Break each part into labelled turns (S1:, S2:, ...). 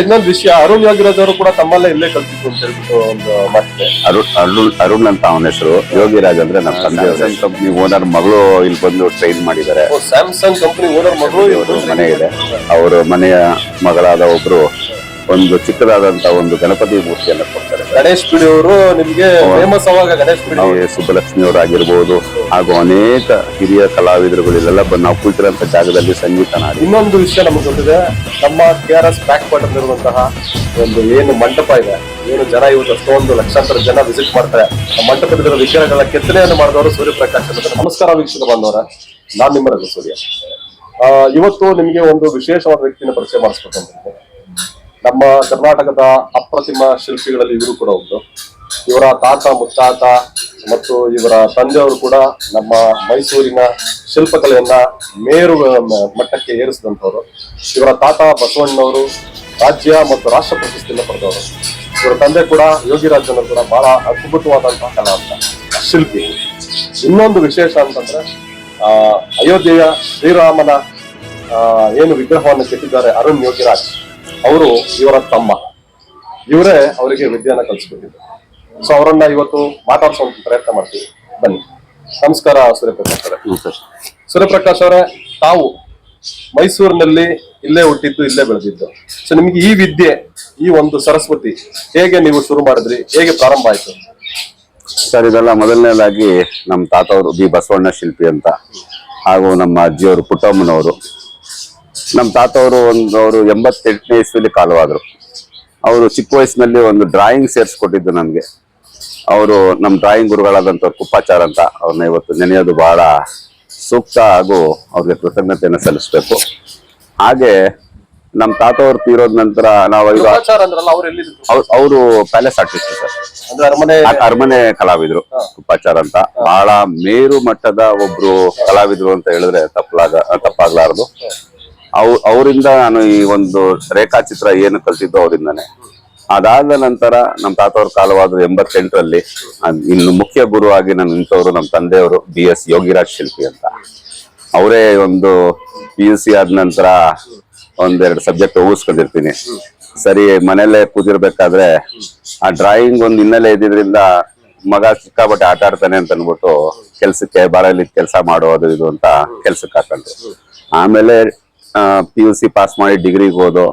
S1: ಇನ್ನೊಂದು ವಿಷಯ ಅರುಣ್ ಯೋಗಿರಾಜ್ ಅವರು ಕೂಡ ತಮ್ಮಲ್ಲೇ ಇಲ್ಲೇ ಕಲ್ತಿದ್ರು ಅಂತ ಹೇಳ್ಬಿಟ್ಟು ಒಂದು ಮಾತಿದೆ.
S2: ಅರುಣ್ ಅರುಣ್ ಅರುಣ್ ಅಂತ ಅವನ ಹೆಸರು. ಯೋಗಿರಾಜ್ ಅಂದ್ರೆ ನಮ್ಮ ತಂದೆ ಕಂಪ್ನಿ ಓನರ್ ಮಗಳು ಇಲ್ಲಿ ಬಂದು ಟ್ರೈನ್ ಮಾಡಿದ್ದಾರೆ.
S1: ಸ್ಯಾಮ್ಸಂಗ್ ಕಂಪನಿ ಓನರ್ ಮಗಳು
S2: ಇವರು ಮನೆ ಇದೆ ಅವರ ಮನೆಯ ಮಗಳಾದ ಒಬ್ರು ಒಂದು ಚಿಕ್ಕದಾದಂತ ಒಂದು ಗಣಪತಿ ಮೂರ್ತಿಯನ್ನ ಕೊಡ್ತಾರೆ.
S1: ಗಣೇಶ್ ಪಿಡಿ ಅವರು ನಿಮ್ಗೆ ಫೇಮಸ್ ಅವಾಗ ಗಣೇಶ್ ಪಿಡಿ
S2: ನಾವು ಸುಬ್ಬಲಕ್ಷ್ಮಿ ಅವರಾಗಿರ್ಬೋದು ಹಾಗೂ ಅನೇಕ ಹಿರಿಯ ಕಲಾವಿದರುಗಳು ಇಲ್ಲೆಲ್ಲ ಬಂದು ನಾವು ಕುಳಿತಿರೋಂಥ ಜಾಗದಲ್ಲಿ ಸಂಗೀತ ನಾಡಿ
S1: ಇನ್ನೊಂದು ವಿಷಯ ನಮಗೆ ಗೊತ್ತಿದೆ ನಮ್ಮ K R S back bottom ಇರುವಂತಹ ಒಂದು ಏನು ಮಂಟಪ ಇದೆ ಏನು ಜನ ಇವತ್ತು ಅಷ್ಟೊಂದು ಲಕ್ಷಾಂತರ ಜನ ವಿಸಿಟ್ ಮಾಡ್ತಾರೆ. ಆ ಮಂಟಪದಲ್ಲಿರುವ ವಿಚಾರಗಳ ಕೆತ್ತನೆಯನ್ನು ಮಾಡಿದವರು ಸೂರ್ಯಪ್ರಕಾಶ್ ಅಂತ. ನಮಸ್ಕಾರ ವೀಕ್ಷಕ ಬಂದವರ ನಾನ್ ನಿಮ್ಮ ಸೂರ್ಯ. ಆ, ಇವತ್ತು ನಿಮಗೆ ಒಂದು ವಿಶೇಷವಾದ ವ್ಯಕ್ತಿನ ಪರಿಚಯ ಮಾಡಿಸ್ಬೇಕಂತ ನಮ್ಮ ಕರ್ನಾಟಕದ ಅಪ್ರತಿಮ ಶಿಲ್ಪಿಗಳಲ್ಲಿ ಇವರು ಕೂಡ ಒಂದು ಇವರ ತಾತ, ಮುತ್ತಾತ ಮತ್ತು ಇವರ ತಂದೆಯವರು ಕೂಡ ನಮ್ಮ ಮೈಸೂರಿನ ಶಿಲ್ಪಕಲೆಯನ್ನ ಮೇರು ಮಟ್ಟಕ್ಕೆ ಏರಿಸಿದಂಥವ್ರು. ಇವರ ತಾತ ಬಸವಣ್ಣವರು ರಾಜ್ಯ ಮತ್ತು ರಾಷ್ಟ್ರ ಪ್ರಶಸ್ತಿಯನ್ನು ಪಡೆದವರು. ಇವರ ತಂದೆ ಕೂಡ ಯೋಗಿರಾಜನ ಕೂಡ ಬಹಳ ಅದ್ಭುತವಾದಂತಹ ಕಲಾವಂತ ಶಿಲ್ಪಿ. ಇನ್ನೊಂದು ವಿಶೇಷ ಅಂತಂದ್ರೆ ಅಯೋಧ್ಯೆಯ ಶ್ರೀರಾಮನ ಏನು ವಿಗ್ರಹವನ್ನು ಕೆತ್ತಿದ್ದಾರೆ ಅರುಣ್ ಯೋಗಿರಾಜ್. ಅವರು ಇವರ ತಮ್ಮ. ಇವರೇ ಅವರಿಗೆ ವಿದ್ಯೆಯನ್ನ ಕಲಿಸ್ಕೊಟ್ಟಿದ್ರು. ಸೊ ಅವರನ್ನ ಇವತ್ತು ಮಾತಾಡ್ಸೋಂತ ಪ್ರಯತ್ನ ಮಾಡ್ತೀವಿ. ಬನ್ನಿ. ನಮಸ್ಕಾರ ಸೂರ್ಯಪ್ರಕಾಶ್ ಅವರೇ. ಸೂರ್ಯಪ್ರಕಾಶ್ ಅವರೇ ತಾವು ಮೈಸೂರಿನಲ್ಲಿ ಇಲ್ಲೇ ಹುಟ್ಟಿದ್ದು ಇಲ್ಲೇ ಬೆಳೆದಿದ್ದು. ಸೊ ನಿಮ್ಗೆ ಈ ವಿದ್ಯೆ ಈ ಒಂದು ಸರಸ್ವತಿ ಹೇಗೆ ನೀವು ಶುರು ಮಾಡಿದ್ರಿ? ಹೇಗೆ ಪ್ರಾರಂಭ ಆಯ್ತು?
S2: ಸರ್ ಇದೆಲ್ಲ ಮೊದಲನೇದಾಗಿ ನಮ್ಮ ತಾತವರು ಬಿ ಬಸವಣ್ಣ ಶಿಲ್ಪಿ ಅಂತ ಹಾಗೂ ನಮ್ಮ ಅಜ್ಜಿಯವರು ಪುಟ್ಟಮ್ಮನವರು. ನಮ್ಮ ತಾತವರು ಒಂದು ಅವರು ಎಂಬತ್ತೆಂಟನೇ ಇಸ್ವಿಲಿ ಕಾಲವಾದರು. ಅವರು ಚಿಕ್ಕ ವಯಸ್ಸಿನಲ್ಲಿ ಒಂದು ಡ್ರಾಯಿಂಗ್ ಸೇರಿಸ್ಕೊಟ್ಟಿದ್ದು ನನಗೆ ಅವರು ನಮ್ಮ ಡ್ರಾಯಿಂಗ್ ಗುರುಗಳಾದಂಥವ್ರು ಕುಪ್ಪಾಚಾರ ಅಂತ ಅವ್ರನ್ನ ಇವತ್ತು ನೆನೆಯೋದು ಬಹಳ ಸೂಕ್ತ ಹಾಗೂ ಅವ್ರಿಗೆ ಕೃತಜ್ಞತೆಯನ್ನು ಸಲ್ಲಿಸಬೇಕು. ಹಾಗೆ ನಮ್ಮ ತಾತ ಅವರು ತೀರೋದ ನಂತರ ನಾವು ಈಗ
S1: ಅವ್ರು
S2: ಅವರು ಪ್ಯಾಲೇಸ್ ಆರ್ಟಿಸ್ಟ್ ಸರ್.
S1: ಅರಮನೆ
S2: ಅರಮನೆ ಕಲಾವಿದ್ರು ಕುಪ್ಪಾಚಾರ ಅಂತ. ಬಹಳ ಮೇರು ಮಟ್ಟದ ಒಬ್ರು ಕಲಾವಿದ್ರು ಅಂತ ಹೇಳಿದ್ರೆ ತಪ್ಪಲಾಗ ತಪ್ಪಾಗ್ಲಾರದು. ಅವ್, ಅವರಿಂದ ನಾನು ಈ ಒಂದು ರೇಖಾಚಿತ್ರ ಏನು ಕಲಿಸಿದ್ದು ಅವರಿಂದನೇ. ಅದಾದ ನಂತರ ನಮ್ಮ ತಾತವ್ರ ಕಾಲವಾದ ಎಂಬತ್ತೆಂಟರಲ್ಲಿ ಇನ್ನು ಮುಖ್ಯ ಗುರು ಆಗಿ ನಾನು ನಿಂತವರು ನಮ್ಮ ತಂದೆಯವರು ಬಿ ಎಸ್ ಯೋಗಿರಾಜ್ ಶಿಲ್ಪಿ ಅಂತ. ಅವರೇ ಒಂದು ಪಿ ಯು ಸಿ ಆದ ನಂತರ ಒಂದೆರಡು ಸಬ್ಜೆಕ್ಟ್ ಊಹಿಸ್ಕೊಂಡಿರ್ತೀನಿ ಸರಿ, ಮನೆಯಲ್ಲೇ ಕೂತಿರ್ಬೇಕಾದ್ರೆ ಆ ಡ್ರಾಯಿಂಗ್ ಒಂದು ಹಿನ್ನೆಲೆ ಇದ್ದಿದ್ರಿಂದ ಮಗ ಸಿಕ್ಕಾಬಟ್ಟೆ ಆಟ ಆಡ್ತಾನೆ ಅಂತ ಅನ್ಬಿಟ್ಟು ಕೆಲ್ಸಕ್ಕೆ ಬಾರಲ್ಲಿ ಕೆಲಸ ಮಾಡೋದು ಇದು ಅಂತ ಕೆಲ್ಸಕ್ಕೆ ಹಾಕೊಂಡ್ರು. ಆಮೇಲೆ ಪಿ ಯು ಸಿ ಪಾಸ್ ಮಾಡಿ ಡಿಗ್ರಿಗೆ ಹೋದು.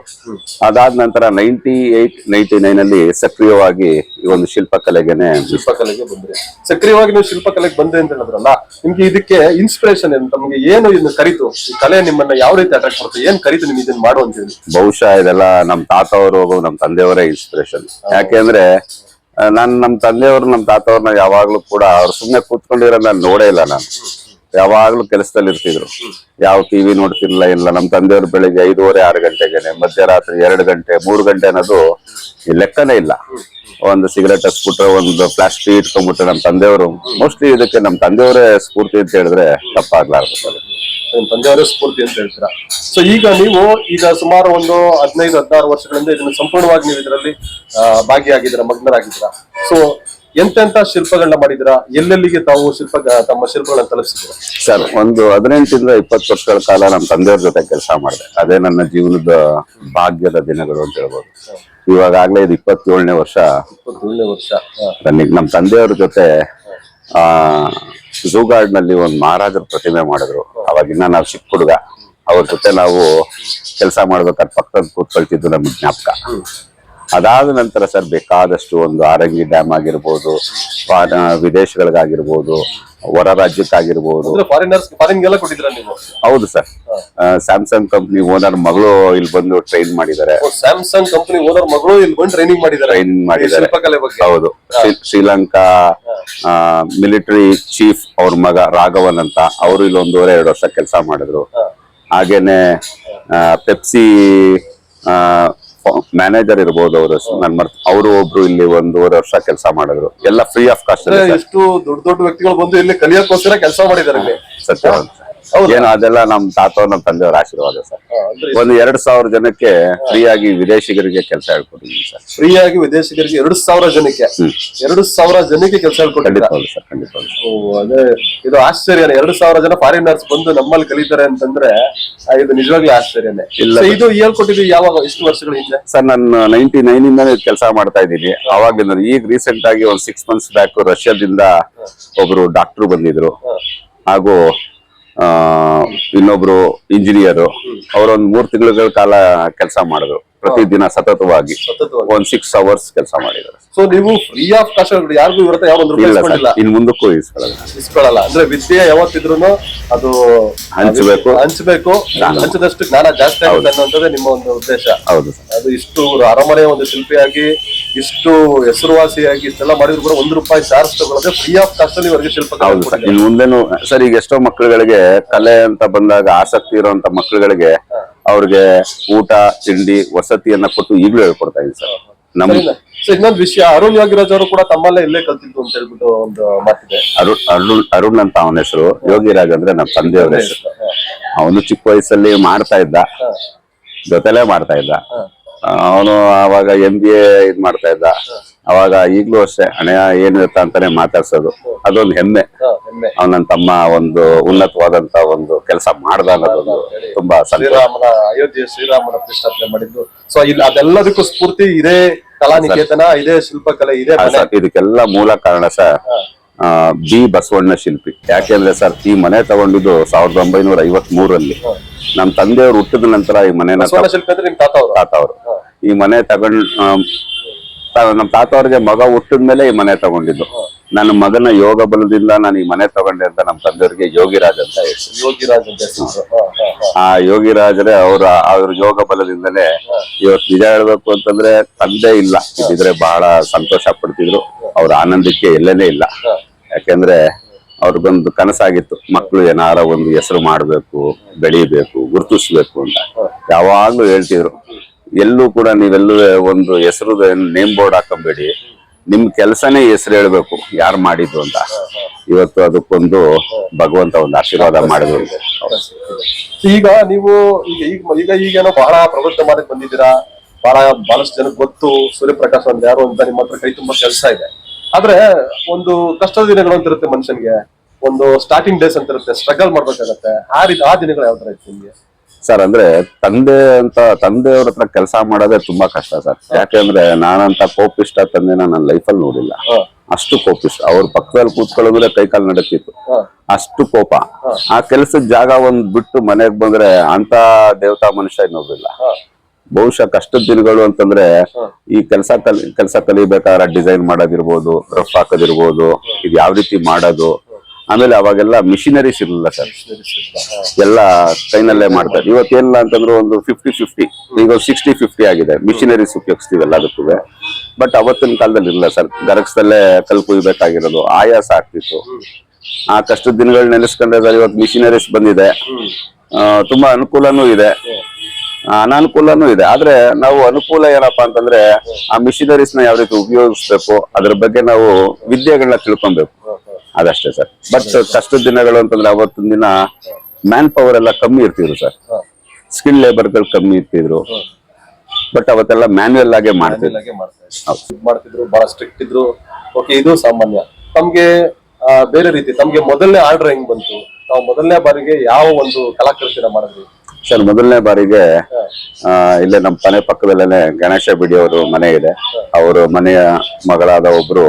S2: ಅದಾದ ನಂತರ ನೈಂಟಿ ಏಟ್ ನೈಂಟಿ ನೈನ್ ಅಲ್ಲಿ ಸಕ್ರಿಯವಾಗಿ ಈ ಒಂದು ಶಿಲ್ಪಕಲೆಗೆನೆ
S1: ಶಿಲ್ಪಕಲೆಗೆ ಬಂದ್ರೆ ಸಕ್ರಿಯವಾಗಿ ನೀವು ಶಿಲ್ಪಕಲೆಗೆ ಬಂದ್ರೆ ಅಂತ ಹೇಳಿದ್ರಲ್ಲ ನಿಮ್ಗೆ ಇದಕ್ಕೆ ಇನ್ಸ್ಪಿರೇಷನ್ ಏನು? ತಮಗೆ ಏನು ಇದನ್ನ ಕರಿತು? ಈ ಕಲೆ ನಿಮ್ಮನ್ನ ಯಾವ ರೀತಿ ಅಟ್ರಾಕ್ಟ್ ಮಾಡುತ್ತೆ ಏನ್ ಕರಿತು ನಿಮ್ಗೆ ಇದನ್ನ ಮಾಡು ಅಂತ ಹೇಳಿ.
S2: ಬಹುಶಃ ಇದೆಲ್ಲ ನಮ್ ತಾತವರು ನಮ್ ತಂದೆಯವರೇ ಇನ್ಸ್ಪಿರೇಷನ್ ಯಾಕೆಂದ್ರೆ ನಾನು ನಮ್ಮ ನಮ್ ನಮ್ಮ ನಮ್ ತಾತವ್ರನ್ನ ಯಾವಾಗ್ಲೂ ಕೂಡ ಅವ್ರು ಸುಮ್ಮನೆ ಕೂತ್ಕೊಂಡಿರೋ ನಾನು ನೋಡೇ ಇಲ್ಲ ನಾನು. ಯಾವಾಗ್ಲೂ ಕೆಲಸದಲ್ಲಿ ಇರ್ತಿದ್ರು. ಯಾವ ಟಿವಿ ನೋಡ್ತಿರ್ಲಿಲ್ಲ, ಇಲ್ಲ. ನಮ್ ತಂದೆಯವರು ಬೆಳಿಗ್ಗೆ ಐದೂವರೆ, ಆರು ಗಂಟೆಗೆನೆ, ಮಧ್ಯರಾತ್ರಿ ಎರಡು ಗಂಟೆ, ಮೂರು ಗಂಟೆ ಅನ್ನೋದು ಲೆಕ್ಕನೇ ಇಲ್ಲ. ಒಂದು ಸಿಗರೆಟ್ ಹಚ್ಬಿಟ್ರೆ, ಒಂದು ಪ್ಲಾಸ್ಟಿಕ್ ಇಟ್ಕೊಂಡ್ಬಿಟ್ರೆ ನಮ್ ತಂದೆಯವರು, ಮೋಸ್ಟ್ಲಿ ಇದಕ್ಕೆ ನಮ್ ತಂದೆಯವರೇ ಸ್ಫೂರ್ತಿ ಅಂತ ಹೇಳಿದ್ರೆ ತಪ್ಪಾಗ್ಲಾರ್ದು. ಸರ್
S1: ತಂದೆಯವರೇ ಸ್ಫೂರ್ತಿ ಅಂತ ಹೇಳ್ತೀರಾ? ಸೊ ಈಗ ನೀವು ಈಗ ಸುಮಾರು ಒಂದು ಹದಿನೈದು, ಹದಿನಾರು ವರ್ಷಗಳಿಂದ ಇದನ್ನ ಸಂಪೂರ್ಣವಾಗಿ ನೀವು ಇದರಲ್ಲಿ ಭಾಗಿಯಾಗಿದ್ದೀರಾ, ಮಗ್ನರಾಗಿದ್ದೀರಾ? ಸೊ ಎಂತೆಂತ ಶಿಲ್ಪಗಳನ್ನ ಮಾಡಿದ್ರ ಎಲ್ಲೆಲ್ಲಿಗೆ ತಾವು ಶಿಲ್ಪ ತಮ್ಮ ಶಿಲ್ಪಗಳನ್ನ ತಲುಪಿಸಿದ್ರು
S2: ಸರ್ ಒಂದು ಹದಿನೆಂಟರಿಂದ ಇಪ್ಪತ್ತು ವರ್ಷಗಳ ಕಾಲ ನಮ್ಮ ತಂದೆಯವ್ರ ಜೊತೆ ಕೆಲಸ ಮಾಡಿದೆ. ಅದೇ ನನ್ನ ಜೀವನದ ಭಾಗ್ಯದ ದಿನಗಳು ಅಂತ ಹೇಳ್ಬೋದು. ಇವಾಗಾಗ್ಲೇ ಇದು ಇಪ್ಪತ್ತೇಳನೇ ವರ್ಷ.
S1: ಇಪ್ಪತ್ತೇಳನೇ ವರ್ಷ
S2: ನನಗೆ ನಮ್ಮ ತಂದೆಯವ್ರ ಜೊತೆ ಆ ಝೂಗಾರ್ಡ್ನಲ್ಲಿ ಒಂದು ಮಹಾರಾಜರ ಪ್ರತಿಮೆ ಮಾಡಿದ್ರು. ಅವಾಗಿನ್ನ ನಾವು ಚಿಕ್ಕ ಹುಡುಗ. ಅವ್ರ ಜೊತೆ ನಾವು ಕೆಲಸ ಮಾಡ್ಬೇಕಾದ್ರೆ ಪಕ್ಕದ ಕೂತ್ಕೊಳ್ತಿದ್ದು ನಮ್ಗೆ ಜ್ಞಾಪಕ. ಅದಾದ ನಂತರ ಸರ್ ಬೇಕಾದಷ್ಟು ಒಂದು ಆರಂಗಿ ಡ್ಯಾಮ್ ಆಗಿರ್ಬೋದು ವಿದೇಶಗಳಿಗಾಗಿರ್ಬೋದು ಹೊರ ರಾಜ್ಯಕ್ಕಾಗಿರ್ಬೋದು. ಹೌದು ಸರ್. ಸ್ಯಾಮ್ಸಂಗ್ ಕಂಪ್ನಿ ಓನರ್ ಮಗಳು ಇಲ್ಲಿ ಬಂದು ಟ್ರೈನ್ ಮಾಡಿದ್ದಾರೆ.
S1: ಸ್ಯಾಮ್ಸಂಗ್ ಕಂಪ್ನಿ ಓನರ್ ಮಗಳು ಇಲ್ಲಿ ಬಂದು ಟ್ರೈನಿಂಗ್ ಮಾಡಿದ್ದಾರೆ.
S2: ಟ್ರೈನಿಂಗ್ ಮಾಡಿದ್ದಾರೆ. ಹೌದು. ಶ್ರೀಲಂಕಾ ಮಿಲಿಟರಿ ಚೀಫ್ ಅವ್ರ ಮಗ ರಾಘವನ್ ಅಂತ ಅವರು ಇಲ್ಲಿ ಒಂದೂವರೆ ಎರಡು ವರ್ಷ ಕೆಲಸ ಮಾಡಿದ್ರು. ಹಾಗೇನೆ ಪೆಪ್ಸಿ ಮ್ಯಾನೇಜರ್ ಇರ್ಬೋದು ಅವರು ಅವರು ಒಬ್ರು ಇಲ್ಲಿ ಒಂದೂವರೆ ವರ್ಷ ಕೆಲಸ ಮಾಡಿದ್ರು ಎಲ್ಲ ಫ್ರೀ ಆಫ್ ಕಾಸ್ಟ್
S1: ಇಷ್ಟು ಎಷ್ಟು ದೊಡ್ಡ ದೊಡ್ಡ ವ್ಯಕ್ತಿಗಳು ಬಂದು ಇಲ್ಲಿ ಕಲಿಯೋಕ್ಕೋಸ್ಕರ ಕೆಲಸ ಮಾಡಿದ್ದಾರೆ ಹೌದಾ?
S2: ಏನು ಅದೆಲ್ಲ ನಮ್ ತಾತ ನಮ್ ತಂದೆಯವ್ರ ಆಶೀರ್ವಾದ ಸರ್. ಒಂದು ಎರಡ್ ಸಾವಿರ ಜನಕ್ಕೆ ಫ್ರೀ ಆಗಿ ವಿದೇಶಿಗರಿಗೆ ಕೆಲಸ ಹೇಳ್ಕೊಟ್ಟಿದ್ದೀನಿ ಸರ್.
S1: ಫ್ರೀ ಆಗಿ ವಿದೇಶಿಗರಿಗೆ ಎರಡು ಸಾವಿರ ಜನಕ್ಕೆ? ಎರಡು ಸಾವಿರ ಜನಕ್ಕೆ ಕೆಲಸ ಹೇಳ್ಕೊಟ್ಟಿದ್ದೀರಾ?
S2: ಹೌದು ಸರ್ ಖಂಡಿತ ಹೌದು
S1: ಓ, ಅದೇ ಇದು ಆಶ್ಚರ್ಯನೇ ಎರಡು ಸಾವಿರ ಜನ ಫಾರಿನರ್ಸ್ ಬಂದು ನಮ್ಮಲ್ಲಿ ಕಲಿತಾರೆ ಅಂತಂದ್ರೆ ಆ, ಇದು ನಿಜವಾಗ್ಲೂ ಆಶ್ಚರ್ಯನೇ.
S2: ಇಲ್ಲ
S1: So, ಇದು ಹೇಳ್ಕೊಟ್ಟಿದ್ದು ಯಾವಾಗ ಎಷ್ಟು ವರ್ಷಗಳ ಹಿಂದೆ?
S2: ಸರ್ ನಾನು ನೈನ್ಟಿ ನೈನ್ ಇಂದಾನೆ ಕೆಲಸ ಮಾಡ್ತಾ ಇದ್ದೀನಿ. ಅವಾಗ ಈಗ ರೀಸೆಂಟ್ ಆಗಿ ಒಂದ್ ಸಿಕ್ಸ್ ಮಂತ್ಸ್ ಬ್ಯಾಕ್ ರಷ್ಯಾದಿಂದ ಒಬ್ರು ಡಾಕ್ಟರ್ ಬಂದಿದ್ರು. ಹಾಗೂ ಇನ್ನೊಬ್ರು ಇಂಜಿನಿಯರ್ ಅವರೊಂದು ಮೂರ್ ತಿಂಗಳ ಕಾಲ ಕೆಲಸ ಮಾಡಿದ್ರು. ಪ್ರತಿದಿನ ಸತತವಾಗಿ
S1: ಸತತವಾಗಿ.
S2: ಒಂದ್ ಸಿಕ್ಸ್ ಅವರ್ಸ್ ಕೆಲಸ ಮಾಡಿದ್ದಾರೆ.
S1: ಸೊ ನೀವು ಫ್ರೀ ಆಫ್ ಕಾಸ್ಟ್ ಯಾರಿಗೂ ಇವ್ರ ಹತ್ರ ಯಾವ ಒಂದು
S2: ಇನ್ ಮುಂದಕ್ಕೂ ಇಸ್ಕೊಳ್ಳಲ್ಲ.
S1: ಇಸ್ಕೊಳ್ಳಲ್ಲ. ಅಂದ್ರೆ ವಿದ್ಯೆ ಯಾವತ್ತಿದ್ರು ಅದು
S2: ಹಂಚಬೇಕು.
S1: ಹಂಚಬೇಕು. ಹಂಚದಷ್ಟು ಜ್ಞಾನ ಜಾಸ್ತಿ ಆಗುತ್ತೆ ಅನ್ನೋದೇ ನಿಮ್ಮ ಒಂದು ಉದ್ದೇಶ.
S2: ಹೌದು
S1: ಅದು ಇಷ್ಟು ಅರಮನೆ ಒಂದು ಶಿಲ್ಪಿಯಾಗಿ ಇಷ್ಟು ಹೆಸರುವಾಸಿಯಾಗಿ ಇಷ್ಟೆಲ್ಲ ಮಾಡಿದ್ರು ಕೂಡ ಒಂದು ರೂಪಾಯಿ ಚಾರ್ಜ್ ತಗೊಳ್ಳದೆ ಫ್ರೀ ಆಫ್ ಕಾಸ್ಟ್ ಅಲ್ಲಿ ಇವರಿಗೆ ಶಿಲ್ಪ
S2: ಹೌದು ಸರ್.
S1: ಕೊಟ್ಟಿದ್ದಾರೆ.
S2: ಇನ್ ಮುಂದೆನು ಸರ್ ಈಗ ಎಷ್ಟೋ ಮಕ್ಕಳುಗಳಿಗೆ ಕಲೆ ಅಂತ ಬಂದಾಗ ಆಸಕ್ತಿ ಇರುವಂತ ಮಕ್ಕಳುಗಳಿಗೆ ಅವ್ರಿಗೆ ಊಟ ತಿಂಡಿ ವಸತಿಯನ್ನ ಕೊಟ್ಟು ಈಗಲೂ ಹೇಳ್ಕೊಡ್ತಾ ಇದ್ದೀನಿ ಸರ್. ನಮ್
S1: ಸೊ ಇನ್ನೊಂದು ವಿಷಯ ಅರುಣ್ ಯೋಗಿರಾಜ್ ಅವರು ಕೂಡ ತಮ್ಮಲ್ಲೇ ಇಲ್ಲೇ ಕಲ್ತಿದ್ದು ಅಂತ ಹೇಳ್ಬಿಟ್ಟು ಒಂದು ಮಾತಿದೆ.
S2: ಅರುಣ್ ಅರುಣ್ ಅರುಣ್ ಅಂತ ಅವನ ಹೆಸರು. ಯೋಗಿರಾಜ್ ಅಂದ್ರೆ ನಮ್ಮ ತಂದೆಯವ್ರ ಹೆಸರು. ಅವನು ಚಿಕ್ಕ ವಯಸ್ಸಲ್ಲಿ ಮಾಡ್ತಾ ಇದ್ದ. ಜೊತೆಲೆ ಮಾಡ್ತಾ ಇದ್ದ. ಅವನು ಅವಾಗ ಎಂ ಬಿ ಎ ಇದ್ ಮಾಡ್ತಾ ಇದ್ದ. ಅವಾಗ ಈಗ್ಲೂ ಅಷ್ಟೇ ಹಣೆಯ ಏನಿರುತ್ತ? ಅಂತಾನೆ ಮಾತಾಡ್ಸೋದು. ಅದೊಂದು ಹೆಮ್ಮೆ. ಅವನ ತಮ್ಮ ಒಂದು ಉನ್ನತವಾದಂತ ಒಂದು ಕೆಲಸ ಮಾಡ್ದ ಅನ್ನೋದೊಂದು ತುಂಬಾ
S1: ಶ್ರೀರಾಮನ ಅಯೋಧ್ಯೆ ಶ್ರೀರಾಮನ ಪ್ರತಿಷ್ಠಾಪನೆ ಮಾಡಿದ್ದು. ಸೊ ಇಲ್ಲಿ ಅದೆಲ್ಲದಕ್ಕೂ ಸ್ಫೂರ್ತಿ ಇದೇ ಕಲಾನಿಕೇತನ ಇದೇ ಶಿಲ್ಪಕಲೆ ಇದೇ
S2: ಸರ್ ಇದಕ್ಕೆಲ್ಲ ಮೂಲ ಕಾರಣ ಸರ್ ಬಿ ಬಸವಣ್ಣ ಶಿಲ್ಪಿ. ಯಾಕೆಂದ್ರೆ ಸರ್ ಈ ಮನೆ ತಗೊಂಡಿದ್ದು ಸಾವಿರದ ಒಂಬೈನೂರ ಐವತ್ ಮೂರಲ್ಲಿ ನಮ್ ತಂದೆಯವರು ಹುಟ್ಟಿದ ನಂತರ ಈ
S1: ಮನೆ ಅವರು
S2: ತಾತ ಅವರು ಈ ಮನೆ ತಗೊಂಡ್ ಆ, ತ- ನಮ್ ತಾತ ಅವ್ರಿಗೆ ಮಗ ಹುಟ್ಟಿದ ಮೇಲೆ ಈ ಮನೆ ತಗೊಂಡಿದ್ದು. ನನ್ನ ಮಗನ ಯೋಗ ಬಲದಿಂದ ನಾನು ಈ ಮನೆ ತಗೊಂಡೆ ಅಂತ ನಮ್ಮ ತಂದೆಯವರಿಗೆ ಯೋಗಿರಾಜ್ ಅಂತ ಹೆಸರು
S1: ಯೋಗಿರಾಜ್ ಅಂತ ಹೆಸರು.
S2: ಆ ಯೋಗಿರಾಜರೇ ಅವ್ರ ಅವ್ರ ಯೋಗ ಬಲದಿಂದಲೇ ಇವತ್ತು ನಿಜ ಹೇಳ್ಬೇಕು ಅಂತಂದ್ರೆ ತಂದೆ ಇಲ್ಲ. ಇದ್ರೆ ಬಹಳ ಸಂತೋಷ ಪಡ್ತಿದ್ರು. ಅವ್ರ ಆನಂದಕ್ಕೆ ಎಲ್ಲೇನೇ ಇಲ್ಲ. ಯಾಕೆಂದ್ರೆ ಅವ್ರಿಗೊಂದು ಕನಸಾಗಿತ್ತು. ಮಕ್ಕಳು ಏನಾರ ಒಂದು ಹೆಸರು ಮಾಡ್ಬೇಕು ಬೆಳಿಬೇಕು ಗುರುತಿಸ್ಬೇಕು ಅಂತ. ಯಾವಾಗ್ಲೂ ಹೇಳ್ತಿದ್ರು. ಎಲ್ಲೂ ಕೂಡ ನೀವೆಲ್ಲೂ ಒಂದು ಹೆಸರು ನೇಮ್ ಬೋರ್ಡ್ ಹಾಕೊಂಬೇಡಿ. ನಿಮ್ ಕೆಲ್ಸನೇ ಹೆಸರು ಹೇಳ್ಬೇಕು, ಯಾರು ಮಾಡಿದ್ದು ಅಂತ. ಇವತ್ತು ಅದಕ್ಕೊಂದು ಭಗವಂತ ಒಂದು ಆಶೀರ್ವಾದ ಮಾಡಿದ್ರು
S1: ಈಗ ನೀವು ಈಗ ಈಗ ಈಗ ಈಗೇನೋ ಬಹಳ ಪ್ರವೃತ್ತ ಮಾಡಕ್ ಬಂದಿದ್ದೀರಾ? ಬಹಳ ಬಹಳಷ್ಟು ಜನಕ್ಕೆ ಗೊತ್ತು, ಸೂರ್ಯಪ್ರಕಾಶ್ ಅಂತ ಯಾರು ಅಂತ ನಿಮ್ಮ ಹತ್ರ ಕೈ ತುಂಬಾ ಕೆಲಸ ಇದೆ. ಆದ್ರೆ ಒಂದು ಕಷ್ಟದ ದಿನಗಳು ಅಂತ ಇರುತ್ತೆ ಮನುಷ್ಯನಿಗೆ. ಒಂದು ಸ್ಟಾರ್ಟಿಂಗ್ ಡೇಸ್ ಅಂತ ಇರುತ್ತೆ ಸ್ಟ್ರಗಲ್ ಮಾಡ್ಬೇಕಾಗತ್ತೆ. ಆ ರೀತಿ ಆ ದಿನಗಳು ಯಾವ ತರ ಇತ್ತು ನಿಮ್ಗೆ?
S2: ಸರ್ ಅಂದ್ರೆ ತಂದೆ ಅಂತ ತಂದೆಯವ್ರ ಹತ್ರ ಕೆಲಸ ಮಾಡೋದೇ ತುಂಬಾ ಕಷ್ಟ ಸರ್. ಯಾಕೆಂದ್ರೆ ನಾನಂತ ಕೋಪಿಷ್ಟ ತಂದೆನ ನನ್ನ ಲೈಫಲ್ಲಿ ನೋಡಿಲ್ಲ. ಅಷ್ಟು ಕೋಪಿಷ್ಟ. ಅವ್ರ ಪಕ್ಕದಲ್ಲಿ ಕೂತ್ಕೊಳ್ಳೋದ್ರೆ ಕೈ ಕಾಲು ನಡಕ್ತಿತ್ತು ಅಷ್ಟು ಕೋಪ. ಆ ಕೆಲಸದ ಜಾಗ ಒಂದ್ ಬಿಟ್ಟು ಮನೆಗ್ ಬಂದ್ರೆ ಅಂತ ದೇವತಾ ಮನುಷ್ಯ ಇನ್ನೊಬ್ರಿಲ್ಲ. ಬಹುಶಃ ಕಷ್ಟದ ದಿನಗಳು ಅಂತಂದ್ರೆ ಈ ಕೆಲಸ ಕಲಿ ಕೆಲಸ ಕಲಿಬೇಕಾದ್ರೆ ಡಿಸೈನ್ ಮಾಡೋದಿರ್ಬೋದು ರಫ್ ಹಾಕೋದಿರ್ಬೋದು ಇದು ಯಾವ ರೀತಿ ಮಾಡೋದು ಆಮೇಲೆ ಅವಾಗೆಲ್ಲ ಮಿಷಿನರೀಸ್ ಇರಲಿಲ್ಲ ಸರ್. ಎಲ್ಲ ಕೈನಲ್ಲೇ ಮಾಡ್ತಾರೆ. ಇವತ್ತೇನಿಲ್ಲ ಅಂತಂದ್ರೆ ಒಂದು ಫಿಫ್ಟಿ ಫಿಫ್ಟಿ ಈಗ ಸಿಕ್ಸ್ಟಿ ಫಿಫ್ಟಿ ಆಗಿದೆ. ಮಿಷಿನರೀಸ್ ಉಪಯೋಗಿಸ್ತೀವಿ ಎಲ್ಲದಕ್ಕೂ. ಬಟ್ ಅವತ್ತಿನ ಕಾಲದಲ್ಲಿ ಇರಲಿಲ್ಲ ಸರ್. ಗರಕ್ಸದಲ್ಲೇ ಕಲ್ ಕುಯ್ಬೇಕಾಗಿರೋದು. ಆಯಾಸ ಆಗ್ತಿತ್ತು. ಆ ಕಷ್ಟದ ದಿನಗಳು ನೆನೆಸ್ಕೊಂಡ್ರೆ ಸರ್, ಇವತ್ತು ಮಿಷಿನರೀಸ್ ಬಂದಿದೆ. ತುಂಬಾ ಅನುಕೂಲನೂ ಇದೆ. ಅನಾನುಕೂಲನೂ ಇದೆ. ಆದ್ರೆ ನಾವು ಅನುಕೂಲ ಏನಪ್ಪಾ ಅಂತಂದ್ರೆ ಆ ಮಿಷಿನರೀಸ್ನ ಯಾವ ರೀತಿ ಉಪಯೋಗಿಸ್ಬೇಕು, ಅದ್ರ ಬಗ್ಗೆ ನಾವು ವಿದ್ಯೆಗಳನ್ನ ತಿಳ್ಕೊಬೇಕು. ಅದಷ್ಟೇ ಸರ್. ಬಟ್ ಕಷ್ಟದ ದಿನಗಳು ಅಂತಂದ್ರೆ ಅವತ್ತಿನ ದಿನ ಮ್ಯಾನ್ ಪವರ್ ಎಲ್ಲ ಕಮ್ಮಿ ಇರ್ತಿದ್ರು ಸರ್. ಸ್ಕಿಲ್ ಲೇಬರ್ಗಳು ಕಮ್ಮಿ ಇರ್ತಿದ್ರು. ಬಟ್ ಅವತ್ತೆಲ್ಲ ಮ್ಯಾನ್ಯಲ್ ಆಗೇ ಮಾಡ್ತಿದ್ರು.
S1: ಮಾಡ್ತಿದ್ರು. ಬಹಳ ಸ್ಟ್ರಿಕ್ಟ್ ಇದ್ರು. ಓಕೆ ಇದು ಸಾಮಾನ್ಯ. ತಮ್ಗೆ ಬೇರೆ ರೀತಿ ತಮ್ಗೆ ಮೊದಲನೇ ಆರ್ಡರ್ ಹೆಂಗ್ ಬಂತು? ತಾವು ಮೊದಲನೇ ಬಾರಿಗೆ ಯಾವ ಒಂದು ಕಲಾಕೃತಿನ ಮಾಡಿದ್ರಿ?
S2: ಸರ್ ಮೊದಲನೇ ಬಾರಿಗೆ ಇಲ್ಲೇ ನಮ್ಮ ಮನೆ ಪಕ್ಕದಲ್ಲೇ ಗಣೇಶ ಬಿಡಿ ಅವರು ಮನೆ ಇದೆ. ಅವರು ಮನೆಯ ಮಗಳಾದ ಒಬ್ರು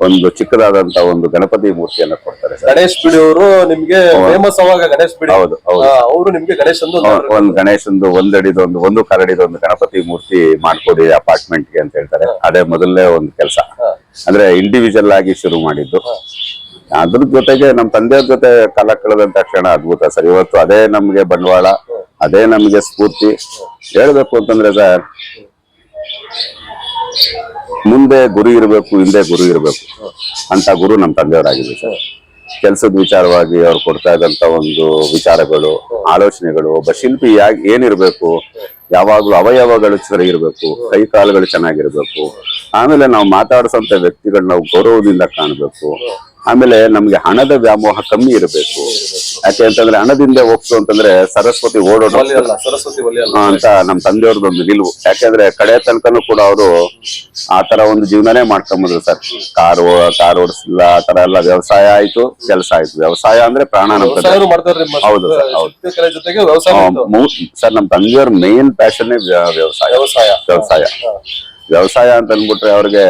S2: ಒಂದು ಚಿಕ್ಕದಾದಂತ ಒಂದು ಗಣಪತಿ ಮೂರ್ತಿಯನ್ನ ಕೊಡ್ತಾರೆ ಸರ್.
S1: ಗಣೇಶ್ ಬಿಡಿ ಅವರು ನಿಮ್ಗೆ ಫೇಮಸ್ ಅವಾಗ ಗಣೇಶ್ ಬಿಡಿ
S2: ಹೌದು ಹೌದು.
S1: ಅವರು ನಿಮ್ಗೆ ಗಣೇಶ್ ಒಂದು
S2: ಒಂದ್ ಗಣೇಶಂದು ಒಂದಡಿದ ಒಂದು ಒಂದು ಕರಡಿದ ಒಂದು ಗಣಪತಿ ಮೂರ್ತಿ ಮಾಡ್ಕೊಡಿ ಅಪಾರ್ಟ್ಮೆಂಟ್ಗೆ ಅಂತ ಹೇಳ್ತಾರೆ. ಅದೇ ಮೊದಲನೇ ಒಂದು ಕೆಲಸ. ಅಂದ್ರೆ ಇಂಡಿವಿಜುವಲ್ ಆಗಿ ಶುರು ಮಾಡಿದ್ದು. ಅದ್ರ ಜೊತೆಗೆ ನಮ್ಮ ತಂದೆಯವ್ರ ಜೊತೆ ಕಾಲ ಕಳೆದಂತ ಕ್ಷಣ ಅದ್ಭುತ ಸರ್. ಇವತ್ತು ಅದೇ ನಮ್ಗೆ ಬಂಡವಾಳ ಅದೇ ನಮ್ಗೆ ಸ್ಫೂರ್ತಿ. ಹೇಳ್ಬೇಕು ಅಂತಂದ್ರೆ ಸರ್ ಮುಂದೆ ಗುರು ಇರಬೇಕು, ಹಿಂದೆ ಗುರು ಇರಬೇಕು. ಅಂತ ಗುರು ನಮ್ಮ ತಂದೆಯವರಾಗಿದೆ ಸರ್. ಕೆಲಸದ ವಿಚಾರವಾಗಿ ಅವ್ರು ಕೊಡ್ತಾ ಇದ್ದಂತ ಒಂದು ವಿಚಾರಗಳು, ಆಲೋಚನೆಗಳು, ಒಬ್ಬ ಶಿಲ್ಪಿ ಯಾಕೆ ಏನಿರ್ಬೇಕು, ಯಾವಾಗ್ಲೂ ಅವಯವಗಳು ಸರಿ ಇರಬೇಕು, ಕೈ ಕಾಲುಗಳು ಚೆನ್ನಾಗಿರ್ಬೇಕು. ಆಮೇಲೆ ನಾವು ಮಾತಾಡಿಸೋಂತ ವ್ಯಕ್ತಿಗಳು ನಾವು ಗೌರವದಿಂದ ಕಾಣ್ಬೇಕು. ಆಮೇಲೆ ನಮ್ಗೆ ಹಣದ ವ್ಯಾಮೋಹ ಕಮ್ಮಿ ಇರಬೇಕು. ಯಾಕೆ ಅಂತಂದ್ರೆ ಹಣದಿಂದ ಹೋಗ್ತು ಅಂತಂದ್ರೆ ಸರಸ್ವತಿ
S1: ಅಲ್ಲ
S2: ಅಂತ ನಮ್ ತಂದೆಯವ್ರದೊಂದು ನಿಲುವು. ಯಾಕೆಂದ್ರೆ ಕಡೆ ತನಕನೂ ಕೂಡ ಅವರು ಆ ತರ ಒಂದು ಜೀವನನೇ ಮಾಡ್ಕೊಂಬಂದ್ರು ಸರ್. ಕಾರ್ ಕಾರ್ ಓಡಿಸಿಲ್ಲ ಆ ತರ ಎಲ್ಲ ವ್ಯವಸಾಯ ಆಯ್ತು ಕೆಲಸ ಆಯ್ತು. ವ್ಯವಸಾಯ ಅಂದ್ರೆ ಪ್ರಾಣ ನಮ್ ಹೌದು. ಸರ್ ನಮ್ ತಂದೆಯವ್ರ ಮೇನ್ ಪ್ಯಾಷನ್ ವ್ಯವಸಾಯ.
S1: ವ್ಯವಸಾಯ.
S2: ವ್ಯವಸಾಯ ಅಂತ ಅಂದ್ಬಿಟ್ರೆ ಅವ್ರಿಗೆ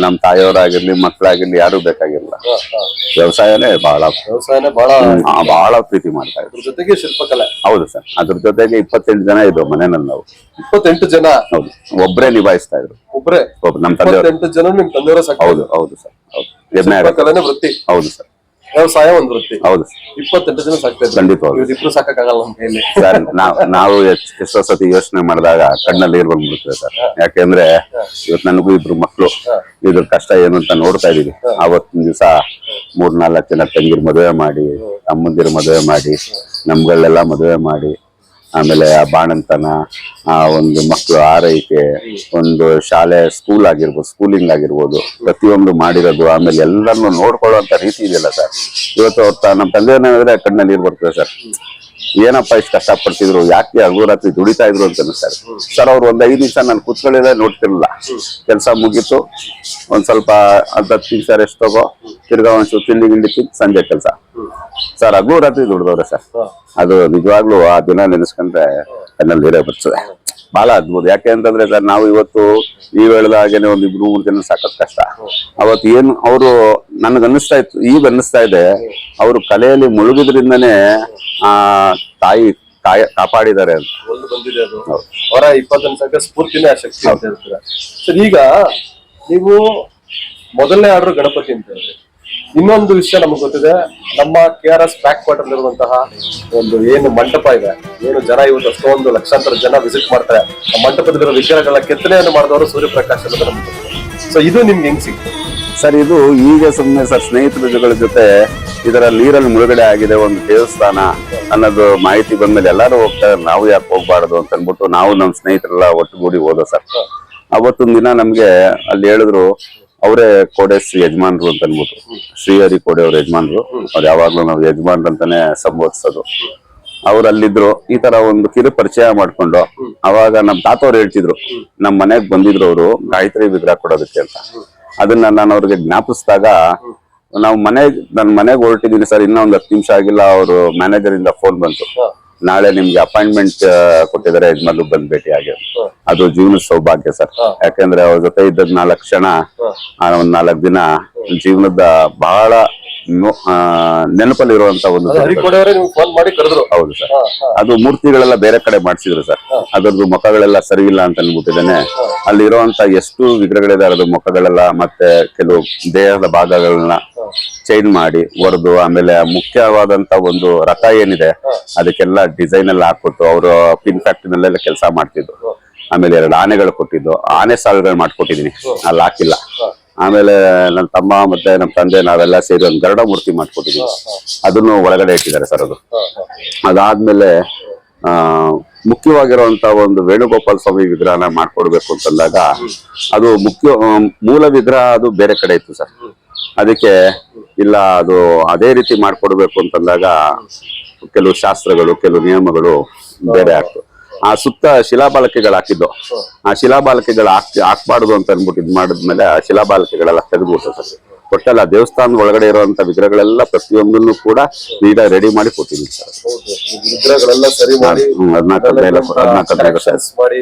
S2: ನಮ್ ತಾಯಿಯವರಾಗಿರ್ಲಿ ಮಕ್ಕಳಾಗಿರ್ಲಿ ಯಾರು
S1: ಹಾ.
S2: ವ್ಯವಸಾಯನೇ ಬಹಳ
S1: ವ್ಯವಸಾಯನೇ ಬಹಳ
S2: ಬಹಳ ಪ್ರೀತಿ ಮಾಡ್ತಾ ಇದ್ರು.
S1: ಜೊತೆಗೆ ಶಿಲ್ಪಕಲೆ.
S2: ಹೌದು ಸರ್. ಅದ್ರ ಜೊತೆಗೆ ಇಪ್ಪತ್ತೆಂಟು ಜನ ಇದ್ರು ಮನೆಯಲ್ಲಿ ನಾವು.
S1: ಇಪ್ಪತ್ತೆಂಟು ಜನ.
S2: ಹೌದು. ಒಬ್ರೇ ನಿಭಾಯಿಸ್ತಾ ಇದ್ರು.
S1: ಒಬ್ರೇ.
S2: ನಮ್
S1: ತಂದೆ ಜನ ನಿಮ್ ತಂದೆಯವರ
S2: ಹೌದು ಹೌದು ಸರ್. ಹೌದು.
S1: ವೃತ್ತಿ.
S2: ಹೌದು ಸರ್.
S1: ವ್ಯವಸಾಯ ಒಂದು ವೃತ್ತಿ.
S2: ಹೌದು.
S1: ಇಪ್ಪತ್ತೆಂಟು ದಿನ ಸಾಕ್ತಾ ಇದ್ರು.
S2: ಖಂಡಿತವಾಗ್ಲು.
S1: ಇವ್ರಿಬ್ರು ಸಾಕಾಗಲ್ಲ ನಮ್ಮ ಕೈಯಲ್ಲಿ
S2: ಸರ್ ನಾವ್ ನಾವು ಎಷ್ಟ್- ಎಷ್ಟೋ ಸತಿ ಯೋಚನೆ ಮಾಡಿದಾಗ ಕಣ್ಣಲ್ಲಿ ನೀರ್ ಬಂದ್ಬಿಡ್ತದೆ ಸರ್. ಯಾಕೆಂದ್ರೆ ಇವತ್ತು ನನಗೂ ಇಬ್ರು ಮಕ್ಕಳು. ಇದ್ರ ಕಷ್ಟ ಏನು ಅಂತ ನೋಡ್ತಾ ಇದೀವಿ ಅವತ್ತಿನ ದಿವಸ ಮೂರ್ನಾಲ್ಕು ಜನ ತಂಗಿರ್ ಮದುವೆ ಮಾಡಿ ತಮ್ಮಂದಿರ ಮದುವೆ ಮಾಡಿ ನಮ್ಗಳೆಲ್ಲ ಮದುವೆ ಮಾಡಿ ಆಮೇಲೆ ಆ ಬಾಣಂತನ, ಆ ಒಂದು ಮಕ್ಕಳು ಆರೈಕೆ, ಒಂದು ಶಾಲೆ ಸ್ಕೂಲ್ ಆಗಿರ್ಬೋದು ಸ್ಕೂಲಿಂಗ್ ಆಗಿರ್ಬೋದು, ಪ್ರತಿಯೊಂದು ಮಾಡಿರೋದು, ಆಮೇಲೆ ಎಲ್ಲರನ್ನು ನೋಡ್ಕೊಳ್ಳುವಂತ ರೀತಿ ಇದೆಯಲ್ಲ ಸರ್ ಇವತ್ತು ಅವ್ರ ನಮ್ಮ ತಂದೆಯವ್ರನ್ನ ಕಣ್ಣಲ್ಲಿ ನೀರು ಬರ್ತದೆ ಸರ್ ಏನಪ್ಪ ಇಷ್ಟು ಕಷ್ಟಪಡ್ತಿದ್ರು, ಯಾಕೆ ಹಗಲು ದುಡಿತಾ ಇದ್ರು ಅಂತ ಸರ್ ಸರ್ ಅವ್ರು ಒಂದ್ ಐದು ನಿಮಿಷ ನಾನು ಕೂತ್ಕೊಳ್ಳಿದ್ರೆ ನೋಡ್ತಿರ್ಲಿಲ್ಲ. ಕೆಲಸ ಮುಗೀತು. ಒಂದ್ ಸ್ವಲ್ಪ ಅರ್ಧ ಹತ್ತು ಸರ್ ಎಷ್ಟು ತಗೋ, ತಿರ್ಗಾ ಒಂದ್ ತಿಂಡಿ ಗಿಂಡಿ ಸಂಜೆ ಕೆಲಸ. ಸರ್ ಹಗಲು ರಾತ್ರಿ ದುಡ್ದವ್ರೆ ಸರ್. ಅದು ನಿಜವಾಗ್ಲೂ ಆ ದಿನ ನೆನೆಸ್ಕೊಂಡ್ರೆ ಕಣ್ಣಲ್ಲಿ ನೀರೇ ಬರ್ತದೆ ಬಹಳ ಅದ್ಭುತ. ಯಾಕೆ ಅಂತಂದ್ರೆ ಸರ್ ನಾವು ಇವತ್ತು ನೀವ್ ಹೇಳಿದ ಹಾಗೇನೆ ಒಂದ್ ಇಬ್ರು ಮೂರು ಜನ ಸಾಕೋದ್ ಕಷ್ಟ. ಅವತ್ತು ಏನು ಅವರು ನನಗ್ ಅನ್ನಿಸ್ತಾ ಇತ್ತು ಈಗ ಅನ್ನಿಸ್ತಾ ಇದೆ. ಅವರು ಕಲೆಯಲ್ಲಿ ಮುಳುಗಿದ್ರಿಂದನೇ ಆ ತಾಯಿ ಕಾಯ ಕಾಪಾಡಿದ್ದಾರೆ ಅಂತ.
S1: ಅವರ ಇಪ್ಪತ್ತೊಂದು ಸಂಖ್ಯೆ ಸ್ಫೂರ್ತಿನೇ ಆ ಶಕ್ತಿ ಅಂತ ಹೇಳ್ತೀರಾ? ಸರ್ ಈಗ ನೀವು ಮೊದಲನೇ ಆರ್ಡರ್ ಗಣಪತಿ ಅಂತ ಹೇಳಿದ್ರಿ. ಇನ್ನೊಂದು ವಿಷಯ ನಮಗೆ ಗೊತ್ತಿದೆ, ನಮ್ಮ K R S back quarter ಇರುವಂತಹ ಒಂದು ಏನು ಮಂಟಪ ಇದೆ, ಏನು ಜನ ಇವತ್ತು ಅಷ್ಟೊಂದು ಲಕ್ಷಾಂತರ ಜನ ವಿಸಿಟ್ ಮಾಡ್ತಾರೆ, ಆ ಮಂಟಪದಲ್ಲಿರೋ ವಿಚಾರಗಳ ಕೆತ್ತನೆಯನ್ನು ಮಾಡಿದವರು ಸೂರ್ಯಪ್ರಕಾಶ್ ಅನ್ನೋದು ನಮ್ಗೆ ಸೊ ಇದು ನಿಮ್ಗೆ ಹೆಂಗ್ ಸಿಕ್ತು?
S2: ಸರ್, ಇದು ಈಗ ಸುಮ್ಮನೆ ಸರ್ ಸ್ನೇಹಿತರ ಜೊತೆ ಇದರ ನೀರಲ್ಲಿ ಮುಳುಗಡೆ ಆಗಿದೆ ಒಂದು ದೇವಸ್ಥಾನ ಅನ್ನೋದು ಮಾಹಿತಿ ಬಂದ್ಮೇಲೆ ಎಲ್ಲರೂ ಹೋಗ್ತಾರೆ, ನಾವು ಯಾಕೆ ಹೋಗ್ಬಾರ್ದು ಅಂತ ಅನ್ಬಿಟ್ಟು ನಾವು ನಮ್ಮ ಸ್ನೇಹಿತರೆಲ್ಲ ಒಟ್ಟುಗೂಡಿ ಹೋದ ಸರ್. ಅವತ್ತೊಂದು ದಿನ ನಮಗೆ ಅಲ್ಲಿ ಹೇಳಿದ್ರು ಅವರೇ ಕೋಡೆ ಶ್ರೀ ಯಜಮಾನ್ರು ಅಂತ ಅನ್ಬಿಟ್ಟು ಶ್ರೀಹರಿ ಕೋಡೆ ಅವ್ರ ಯಜಮಾನ್ರು. ಅವ್ರು ಯಾವಾಗ್ಲೂ ನಾವು ಯಜಮಾನ್ರು ಅಂತಾನೆ ಸಂಬೋಧಿಸೋದು. ಅವ್ರು ಅಲ್ಲಿದ್ರು, ಈ ತರ ಒಂದು ಕಿರು ಪರಿಚಯ ಮಾಡ್ಕೊಂಡು ಅವಾಗ ನಮ್ ತಾತವ್ರು ಹೇಳ್ತಿದ್ರು, ನಮ್ ಮನೆಗ್ ಬಂದಿದ್ರು ಅವರು ಗಾಯತ್ರಿ ವಿಗ್ರಹ ಕೊಡೋದಕ್ಕೆ ಅಂತ. ಅದನ್ನ ನಾನು ಅವ್ರಿಗೆ ಜ್ಞಾಪಿಸಿದಾಗ, ನಾವು ಮನೆಗ್, ನನ್ ಮನೆಗ್ ಹೊರಟಿದೀನಿ ಸರ್ ಇನ್ನೂ ಒಂದ್ ಹತ್ತು ನಿಮಿಷ ಆಗಿಲ್ಲ, ಅವರು ಮ್ಯಾನೇಜರ್ ಇಂದ ಫೋನ್ ಬಂತು. ನಾಳೆ ನಿಮ್ಗೆ ಅಪಾಯಿಂಟ್ಮೆಂಟ್ ಕೊಟ್ಟಿದ್ದಾರೆ ಯಜಮಾನ್ರು ಬಂದ್ ಭೇಟಿ ಆಗಿ. ಅದು ಜೀವನ ಸೌಭಾಗ್ಯ ಸರ್. ಯಾಕಂದ್ರೆ ಅವ್ರ ಜೊತೆ ಇದ್ದದ್ ನಾಲ್ಕು ಕ್ಷಣ ಆ ಒಂದ್ ನಾಲ್ಕು ದಿನ ಜೀವನದ ಬಹಳ ನೆನಪಲ್ಲಿರುವಂತ ಒಂದು ಹೌದು ಸರ್. ಅದು ಮೂರ್ತಿಗಳೆಲ್ಲ ಬೇರೆ ಕಡೆ ಮಾಡಿಸಿದ್ರು ಸರ್. ಅದ್ರದ್ದು ಮುಖಗಳೆಲ್ಲ ಸರಿ ಇಲ್ಲ ಅಂತ ಅನ್ಬಿಟ್ಟಿದ್ದೇನೆ ಅಲ್ಲಿರುವಂತ ಎಷ್ಟು ವಿಗ್ರಹಗಳಿದೆ ಅದ್ರ ಮುಖಗಳೆಲ್ಲ ಮತ್ತೆ ಕೆಲವು ದೇಹದ ಭಾಗಗಳನ್ನ ಚೇಂಜ್ ಮಾಡಿ ಒಡೆದು ಆಮೇಲೆ ಮುಖ್ಯವಾದಂತ ಒಂದು ರಥ ಏನಿದೆ ಅದಕ್ಕೆಲ್ಲ ಡಿಸೈನ್ ಎಲ್ಲ ಹಾಕ್ಬಿಟ್ಟು ಅವರು ಪಿನ್ ಫ್ಯಾಕ್ಟ್ರಿನಲ್ಲೆಲ್ಲ ಕೆಲಸ ಮಾಡ್ತಿದ್ರು. ಆಮೇಲೆ ಎರಡು ಆನೆಗಳು ಕೊಟ್ಟಿದ್ದು. ಆನೆ ಸಾಲುಗಳು ಮಾಡ್ಕೊಟ್ಟಿದೀನಿ. ಅಲ್ಲಿ ಹಾಕಿಲ್ಲ ಆಮೇಲೆ ನನ್ನ ತಮ್ಮ ಮತ್ತೆ ನಮ್ಮ ತಂದೆ ನಾವೆಲ್ಲ ಸೇರಿ ಒಂದು ಗರಡ ಮೂರ್ತಿ ಮಾಡ್ಕೊಟ್ಟಿದೀವಿ. ಅದನ್ನು ಒಳಗಡೆ ಇಟ್ಟಿದ್ದಾರೆ ಸರ್ ಅದು. ಅದಾದ್ಮೇಲೆ ಆ ಮುಖ್ಯವಾಗಿರುವಂತ ಒಂದು ವೇಣುಗೋಪಾಲ್ ಸ್ವಾಮಿ ವಿಗ್ರಹನ ಮಾಡ್ಕೊಡ್ಬೇಕು ಅಂತಂದಾಗ ಅದು ಮುಖ್ಯ ಮೂಲ ವಿಗ್ರಹ ಅದು ಬೇರೆ ಕಡೆ ಇತ್ತು ಸರ್. ಅದಕ್ಕೆ ಇಲ್ಲ, ಅದು ಅದೇ ರೀತಿ ಮಾಡಿಕೊಡ್ಬೇಕು ಅಂತಂದಾಗ ಕೆಲವು ಶಾಸ್ತ್ರಗಳು, ಕೆಲವು ನಿಯಮಗಳು ಬೇರೆ ಆಗ್ತವೆ. ಆ ಸುತ್ತ ಶಿಲಾಬಾಲಕೆಗಳು ಹಾಕಿದ್ದು. ಆ ಶಿಲಾಬಾಲಕೆಗಳು ಹಾಕ್, ಹಾಕ್ಬಾರ್ದು ಅಂತ ಅನ್ಬಿಟ್ಟು ಇದ್ ಮಾಡಿದ್ಮೇಲೆ ಆ ಶಿಲಾಬಾಲಕೆಗಳೆಲ್ಲ ತೆಗೆದ್ಬಿಟ್ಟು ಸರ್ ಒಟ್ಟಲ್ಲ ದೇವಸ್ಥಾನದ ಒಳಗಡೆ ಇರುವಂತ ವಿಗ್ರಹಗಳೆಲ್ಲ ಪ್ರತಿಯೊಂದನ್ನು ಕೂಡ ನೀಟಾಗಿ ರೆಡಿ ಮಾಡಿ ಕೊಟ್ಟಿದ್ದೀನಿ ಸರ್.
S1: ವಿಗ್ರಹಗಳೆಲ್ಲ ಸರಿ ಮಾಡಿ
S2: ಹ್ಮ್, ಹದ್ನಾಲ್ಕು ಹದಿನೈದು ಹದಿನಾಲ್ಕು ಹದಿನೈದು
S1: corrections ಮಾಡಿ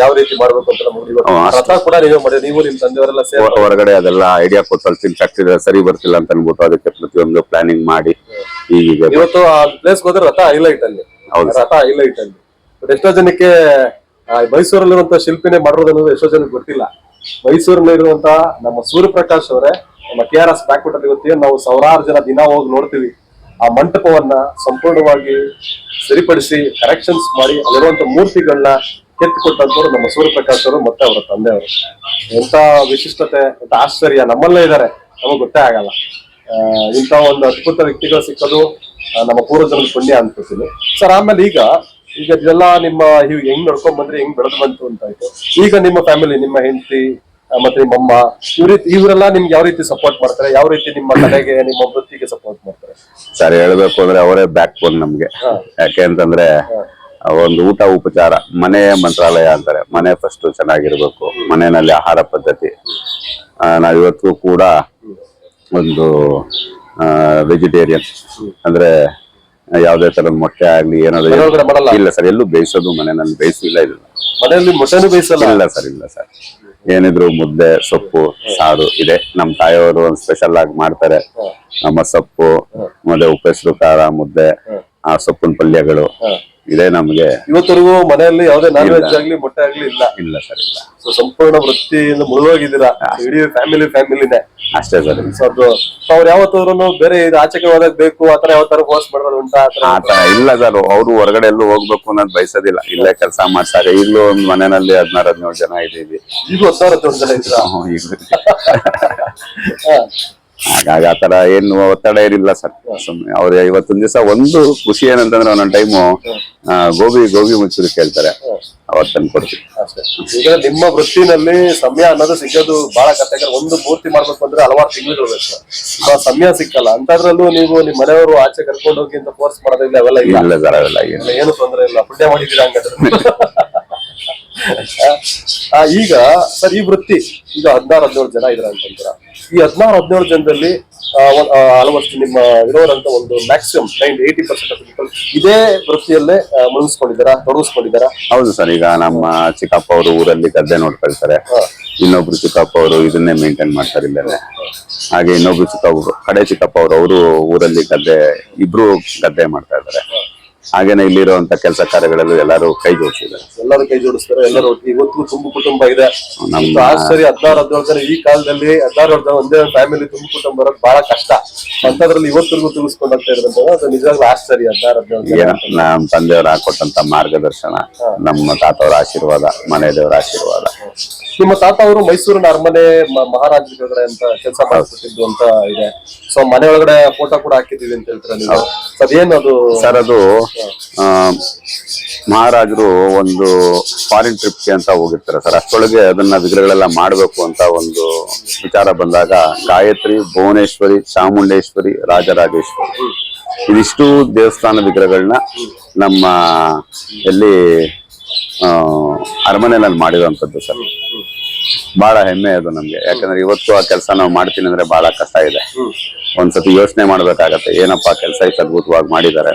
S1: ಯಾವ ರೀತಿ ಮಾಡಬೇಕು ಅಂತ ನಮ್ಗೆ. ರಥ ಕೂಡ ನೀವೇ ಮಾಡಿ ನೀವು ನಿಮ್ ತಂದೆಯವರೆಲ್ಲ ಸೇರಿ.
S2: ಹೊರಗಡೆ ಅದೆಲ್ಲ ಐಡಿಯಾ ಕೊಟ್ಟಲ್ಲಿ ಫ್ಯಾಕ್ಟ್ರಿ ಸರಿ ಬರ್ತಿಲ್ಲ ಅಂತ ಅನ್ಬಿಟ್ಟು ಅದಕ್ಕೆ ಪ್ರತಿಯೊಂದು ಪ್ಲಾನಿಂಗ್ ಮಾಡಿ ಈಗ
S1: ಇವತ್ತು ಆ ಪ್ಲೇಸ್ ಹೋದ್ರೆ ರಥ ಹೈಲೈಟ್ ಅಲ್ಲಿ. ರಥ ಹೈಲೈಟ್ ಅಲ್ಲಿ. ಎಷ್ಟೋ ಜನಕ್ಕೆ ಮೈಸೂರಲ್ಲಿರುವಂತ ಶಿಲ್ಪಿನೇ ಮಾಡಿರೋದು ಅನ್ನೋದು ಎಷ್ಟೋ ಜನಕ್ಕೆ ಗೊತ್ತಿಲ್ಲ. ಮೈಸೂರಿನಲ್ಲಿರುವಂತ ನಮ್ಮ ಸೂರ್ಯಪ್ರಕಾಶ್ ಅವರೇ ನಮ್ಮ ಕೆ ಆರ್ ಎಸ್ ಬ್ಯಾಕ್ ಇವತ್ತೇನು ನಾವು ಸಾವಿರಾರು ಜನ ದಿನ ಹೋಗಿ ನೋಡ್ತೀವಿ. ಆ ಮಂಟಪವನ್ನ ಸಂಪೂರ್ಣವಾಗಿ ಸರಿಪಡಿಸಿ ಕರೆಕ್ಷನ್ಸ್ ಮಾಡಿ, ಅಲ್ಲಿರುವಂತ ಮೂರ್ತಿಗಳನ್ನ ಕೆತ್ತಿಕೊಟ್ಟಂತವ್ರು ನಮ್ಮ ಸೂರ್ಯಪ್ರಕಾಶ್ ಅವರು ಮತ್ತೆ ಅವರ ತಂದೆಯವರು. ಎಂತ ವಿಶಿಷ್ಟತೆ ಎಂತ ಆಶ್ಚರ್ಯ. ನಮ್ಮಲ್ಲೇ ಇದ್ದಾರೆ. ನಮಗೆ ಗೊತ್ತೇ ಆಗಲ್ಲ. ಇಂಥ ಒಂದು ಅದ್ಭುತ ವ್ಯಕ್ತಿಗಳು ಸಿಕ್ಕೋದು ನಮ್ಮ ಪೂರ್ವಜನ ಪುಣ್ಯ ಅನ್ಕೋತೀನಿ ಸರ್, ಆಮೇಲೆ ಈಗ ಈಗ ಇದೆಲ್ಲ ನಿಮ್ಮ, ಹೆಂಗ್ ನಡ್ಕೊಂಡ್ ಬಂದ್ರೆ, ಹೆಂಗ್ ಬೆಳೆದು ಬಂತು ಅಂತ ಆಯ್ತು. ಈಗ ನಿಮ್ಮ ಫ್ಯಾಮಿಲಿ ನಿಮ್ಮ ಹೆಂಡತಿ ಮತ್ತೆ ನಿಮ್ಮಮ್ಮ ಇವ್ರ ಇವರೆಲ್ಲ ನಿಮ್ಗೆ ಯಾವ ರೀತಿ ಸಪೋರ್ಟ್ ಮಾಡ್ತಾರೆ? ಯಾವ ರೀತಿ ನಿಮ್ಮ ಕಡೆಗೆ ನಿಮ್ಮ ವೃತ್ತಿಗೆ ಸಪೋರ್ಟ್ ಮಾಡ್ತಾರೆ?
S2: ಸರ್ ಹೇಳ್ಬೇಕು ಅಂದ್ರೆ ಅವರೇ ಬ್ಯಾಕ್ ಬೋನ್ ನಮ್ಗೆ ಯಾಕೆ ಅಂತಂದ್ರೆ ಒಂದು ಊಟ ಉಪಚಾರ ಮನೆ ಮಂತ್ರಾಲಯ ಅಂತಾರೆ. ಮನೆ ಫಸ್ಟ್ ಚೆನ್ನಾಗಿರ್ಬೇಕು. ಮನೆಯಲ್ಲಿ ಆಹಾರ ಪದ್ಧತಿ. ನಾವು ಇವತ್ತು ಕೂಡ ಒಂದು ವೆಜಿಟೇರಿಯನ್ ಅಂದ್ರೆ ಯಾವ್ದೇ ತರದ ಮೊಟ್ಟೆ ಆಗ್ಲಿ ಏನಾದ್ರು ಇಲ್ಲ ಸರ್ ಎಲ್ಲೂ ಬೇಯಿಸೋದು ಮನೆಯಲ್ಲಿ ಬೇಯಿಸಿಲ್ಲ ಇಲ್ಲ
S1: ಮನೆಯಲ್ಲಿ ಮೊಟ್ಟೆನೂ ಬೇಯಿಸಲ್ಲ?
S2: ಇಲ್ಲ ಸರ್ ಇಲ್ಲ ಸರ್. ಏನಿದ್ರು ಮುದ್ದೆ ಸೊಪ್ಪು ಸಾರು ಇದೆ. ನಮ್ ತಾಯಿಯವರು ಒಂದ್ ಸ್ಪೆಷಲ್ ಆಗಿ ಮಾಡ್ತಾರೆ. ನಮ್ಮ ಸೊಪ್ಪು ಮತ್ತೆ ಉಪ್ಪೆಸರು ಖಾರ ಮುದ್ದೆ ಆ ಸೊಪ್ಪಿನ ಪಲ್ಯಗಳು ಇದೆ ನಮ್ಗೆ.
S1: ಇವತ್ತರೆಗೂ ಮನೆಯಲ್ಲಿ ಯಾವುದೇ ನಾನ್ ವೆಜ್ ಆಗ್ಲಿ ಮೊಟ್ಟೆ ಆಗ್ಲಿ ಇಲ್ಲ.
S2: ಇಲ್ಲ ಸರ್ ಇಲ್ಲ.
S1: ಸೊ ಸಂಪೂರ್ಣ ವೃತ್ತಿಯಿಂದ ಮುಳುಗೋಗಿದ್ದೀರಾ. ಇಡೀ ಫ್ಯಾಮಿಲಿ ಫ್ಯಾಮಿಲಿನೇ
S2: ಅಷ್ಟೇ ಸರ್.
S1: ಸೊ ಅದು ಸೊ ಅವ್ರು ಯಾವತ್ತಾದ್ರೂ ಬೇರೆ ಇದು ಆಚೆಗೆ ಹೋದಾಗ ಬೇಕು ಆತರ ಯಾವ ತರ ಫೋರ್ಸ್ ಮಾಡೋದು ಉಂಟಾ ಆತರ
S2: ಆ ತರ ಇಲ್ಲ ಸರ್. ಅವ್ರು ಹೊರಗಡೆ ಎಲ್ಲೂ ಹೋಗ್ಬೇಕು ಅನ್ನೋದು ಬಯಸೋದಿಲ್ಲ. ಇಲ್ಲೇ ಕೆಲಸ ಮಾಡ್ತಾರೆ ಈಗಲೂ ಒಂದ್ ಮನೆಯಲ್ಲಿ ಹದಿನಾರು ಹದಿನೇಳು ಜನ ಇದೀವಿ
S1: ಈಗ ಹೊಸ ಜನ ಇದ್ರ
S2: ಹ್ಮ್. ಹಾಗಾಗಿ ತರ ಏನು ಒತ್ತಡ ಏನಿಲ್ಲ ಸರ್. ಸುಮ್ಮನೆ ಅವ್ರು ಇವತ್ತೊಂದ್ ದಿವಸ ಒಂದು ಖುಷಿ ಏನಂತಂದ್ರೆ ಒಂದೊಂದ್ ಟೈಮು ಗೋಬಿ ಗೋಬಿ ಮುಚ್ಚೂರಿ ಕೇಳ್ತಾರೆ. ಅವತ್ತು ತಂದು ಕೊಡ್ತೀವಿ.
S1: ಅಷ್ಟೇ. ಈಗ ನಿಮ್ಮ ವೃತ್ತಿನಲ್ಲಿ ಸಮಯ ಅನ್ನೋದು ಸಿಗೋದು ಬಹಳ ಕಷ್ಟ. ಯಾಕಂದ್ರೆ ಒಂದು ಪೂರ್ತಿ ಮಾಡ್ಬೇಕು ಅಂದ್ರೆ ಹಲವಾರು ತಿಂಗಳು ಬೇಕು. ಸೊ ಆ ಸಮಯ ಸಿಕ್ಕಲ್ಲ. ಅಂತದ್ರಲ್ಲೂ ನೀವು ನಿಮ್ಮ ಮನೆಯವರು ಆಚೆ ಕರ್ಕೊಂಡು ಹೋಗಿ ಅಂತ ಫೋರ್ಸ್ ಮಾಡೋದಿಲ್ಲ ಅವೆಲ್ಲ ಇಲ್ಲ.
S2: ಇಲ್ಲ ಸರ್ ಅವೆಲ್ಲ ಏನು
S1: ಏನು ತೊಂದರೆ ಇಲ್ಲ. ಪುಣ್ಯ ಮಾಡಿದ್ದೀರಾ ಹಂಗಾದ್ರೆ? ಆ, ಈಗ ಸರ್ ಈ ವೃತ್ತಿ ಈಗ ಹದಿನಾರು ಹದಿನೇಳು ಜನ ಇದ್ರ ಅಂತಂದ್ರ ಈ ಹದಿನಾರು ಹದಿನೇಳು ಜನದಲ್ಲಿ ಆಲ್ಮೋಸ್ಟ್ ನಿಮ್ಮ ಇರೋರಂತ ಒಂದು maximum nine eighty percent of people ಇದೇ ವೃತ್ತಿಯಲ್ಲೇ ಮುಳುಗಿಸ್ಕೊಂಡಿದ್ದಾರಾ ತೊಡಗಿಸ್ಕೊಂಡಿದ್ದಾರಾ?
S2: ಹೌದು ಸರ್ ಈಗ ನಮ್ಮ ಚಿಕ್ಕಪ್ಪ ಅವರು ಊರಲ್ಲಿ ಗದ್ದೆ ನೋಡ್ಕೊಳ್ತಾರೆ ಇನ್ನೊಬ್ರು ಚಿಕ್ಕಪ್ಪ ಅವರು ಇದನ್ನೇ ಮೇಂಟೈನ್ ಮಾಡ್ತಾರೆ ಇಲ್ಲೇ ಹಾಗೆ ಇನ್ನೊಬ್ರು ಚಿಕ್ಕಪ್ಪ ಕಡೆ ಚಿಕ್ಕಪ್ಪ ಅವರು ಅವರು ಊರಲ್ಲಿ ಗದ್ದೆ ಇಬ್ರು ಗದ್ದೆ ಮಾಡ್ತಾ ಇದ್ದಾರೆ. ಹಾಗೇನೆ ಇಲ್ಲಿರುವಂತ ಕೆಲಸ ಕಾರ್ಯಗಳಲ್ಲೂ ಎಲ್ಲರೂ ಕೈ ಜೋಡಿಸಿದ್ದಾರೆ.
S1: ಎಲ್ಲರೂ ಕೈ ಜೋಡಿಸ್ತಾರೆ ಎಲ್ಲರೂ ಇವತ್ತು ತುಂಬು ಕುಟುಂಬ ಇದೆ.
S2: ನಮ್ಮ-
S1: ಆಶ್ಚರ್ಯ ಹದಿನಾರು ಹದಿನೇಳು ಜನ ಈ ಕಾಲದಲ್ಲಿ ಹದಿನಾರು ಜನ ಒಂದೇ ಫ್ಯಾಮಿಲಿ ತುಂಬು ಕುಟುಂಬ ಬರೋದು ಬಹಳ ಕಷ್ಟ. ಅಂತದ್ರಲ್ಲಿ ಇವತ್ತಿಗೂ ತಿಳಿಸ್ಕೊಂಡು ಹೋಗ್ತಾ ಇದ್ರಂತ ಅದು ನಿಜವಾಗ್ಲೂ ಆಶ್ಚರ್ಯ ಹದಿನಾರು ಹದಿನೇಳು
S2: ನಮ್ಮ ತಂದೆಯವರು ಹಾಕೊಟ್ಟಂತ ಮಾರ್ಗದರ್ಶನ ನಮ್ಮ ತಾತವರ ಆಶೀರ್ವಾದ ಮನೆ ದೇವರ ಆಶೀರ್ವಾದ.
S1: ನಿಮ್ಮ ತಾತ ಅವರು ಮೈಸೂರಿನ ಅರಮನೆ ಮ- ಮಹಾರಾಜರ ಅಂತ ಕೆಲಸ ಮಾಡಿಸ್ತಿದ್ದು ಅಂತ ಇದೆ. ಸೊ ಮನೆ ಒಳಗಡೆ ಫೋಟೋ ಕೂಡ ಹಾಕಿದ್ದೀವಿ ಅಂತ ಹೇಳ್ತಾರೆ ನೀವು? ಸರ್ ಅದೇನು ಅದು?
S2: ಸರ್ ಅದು ಆ, ಮಹಾರಾಜರು ಒಂದು ಫಾರಿನ್ ಟ್ರಿಪ್ಗೆ ಅಂತ ಹೋಗಿರ್ತಾರೆ ಸರ್. ಅಷ್ಟೊಳಗೆ ಅದನ್ನ ವಿಗ್ರಹಗಳೆಲ್ಲ ಮಾಡಬೇಕು ಅಂತ ಒಂದು ವಿಚಾರ ಬಂದಾಗ ಗಾಯತ್ರಿ ಭುವನೇಶ್ವರಿ ಚಾಮುಂಡೇಶ್ವರಿ ರಾಜರಾಜೇಶ್ವರಿ. ಇದಿಷ್ಟು ದೇವಸ್ಥಾನ ವಿಗ್ರಹಗಳನ್ನ ನಮ್ಮ ಎಲ್ಲಿ ಆ, ಅರಮನೆಯಲ್ಲಿ ಮಾಡಿರುವಂತದ್ದು ಸರ್. ಬಹಳ ಹೆಮ್ಮೆ ಅದು ನಮ್ಗೆ. ಯಾಕಂದ್ರೆ ಇವತ್ತು ಆ ಕೆಲಸ ನಾವು ಮಾಡ್ತೀನಿ ಅಂದ್ರೆ ಬಹಳ ಕಷ್ಟ ಇದೆ. ಒಂದ್ಸತಿ ಯೋಚನೆ ಮಾಡ್ಬೇಕಾಗತ್ತೆ ಏನಪ್ಪಾ ಕೆಲಸ ಇಷ್ಟು ಅದ್ಭುತವಾಗಿ ಮಾಡಿದ್ದಾರೆ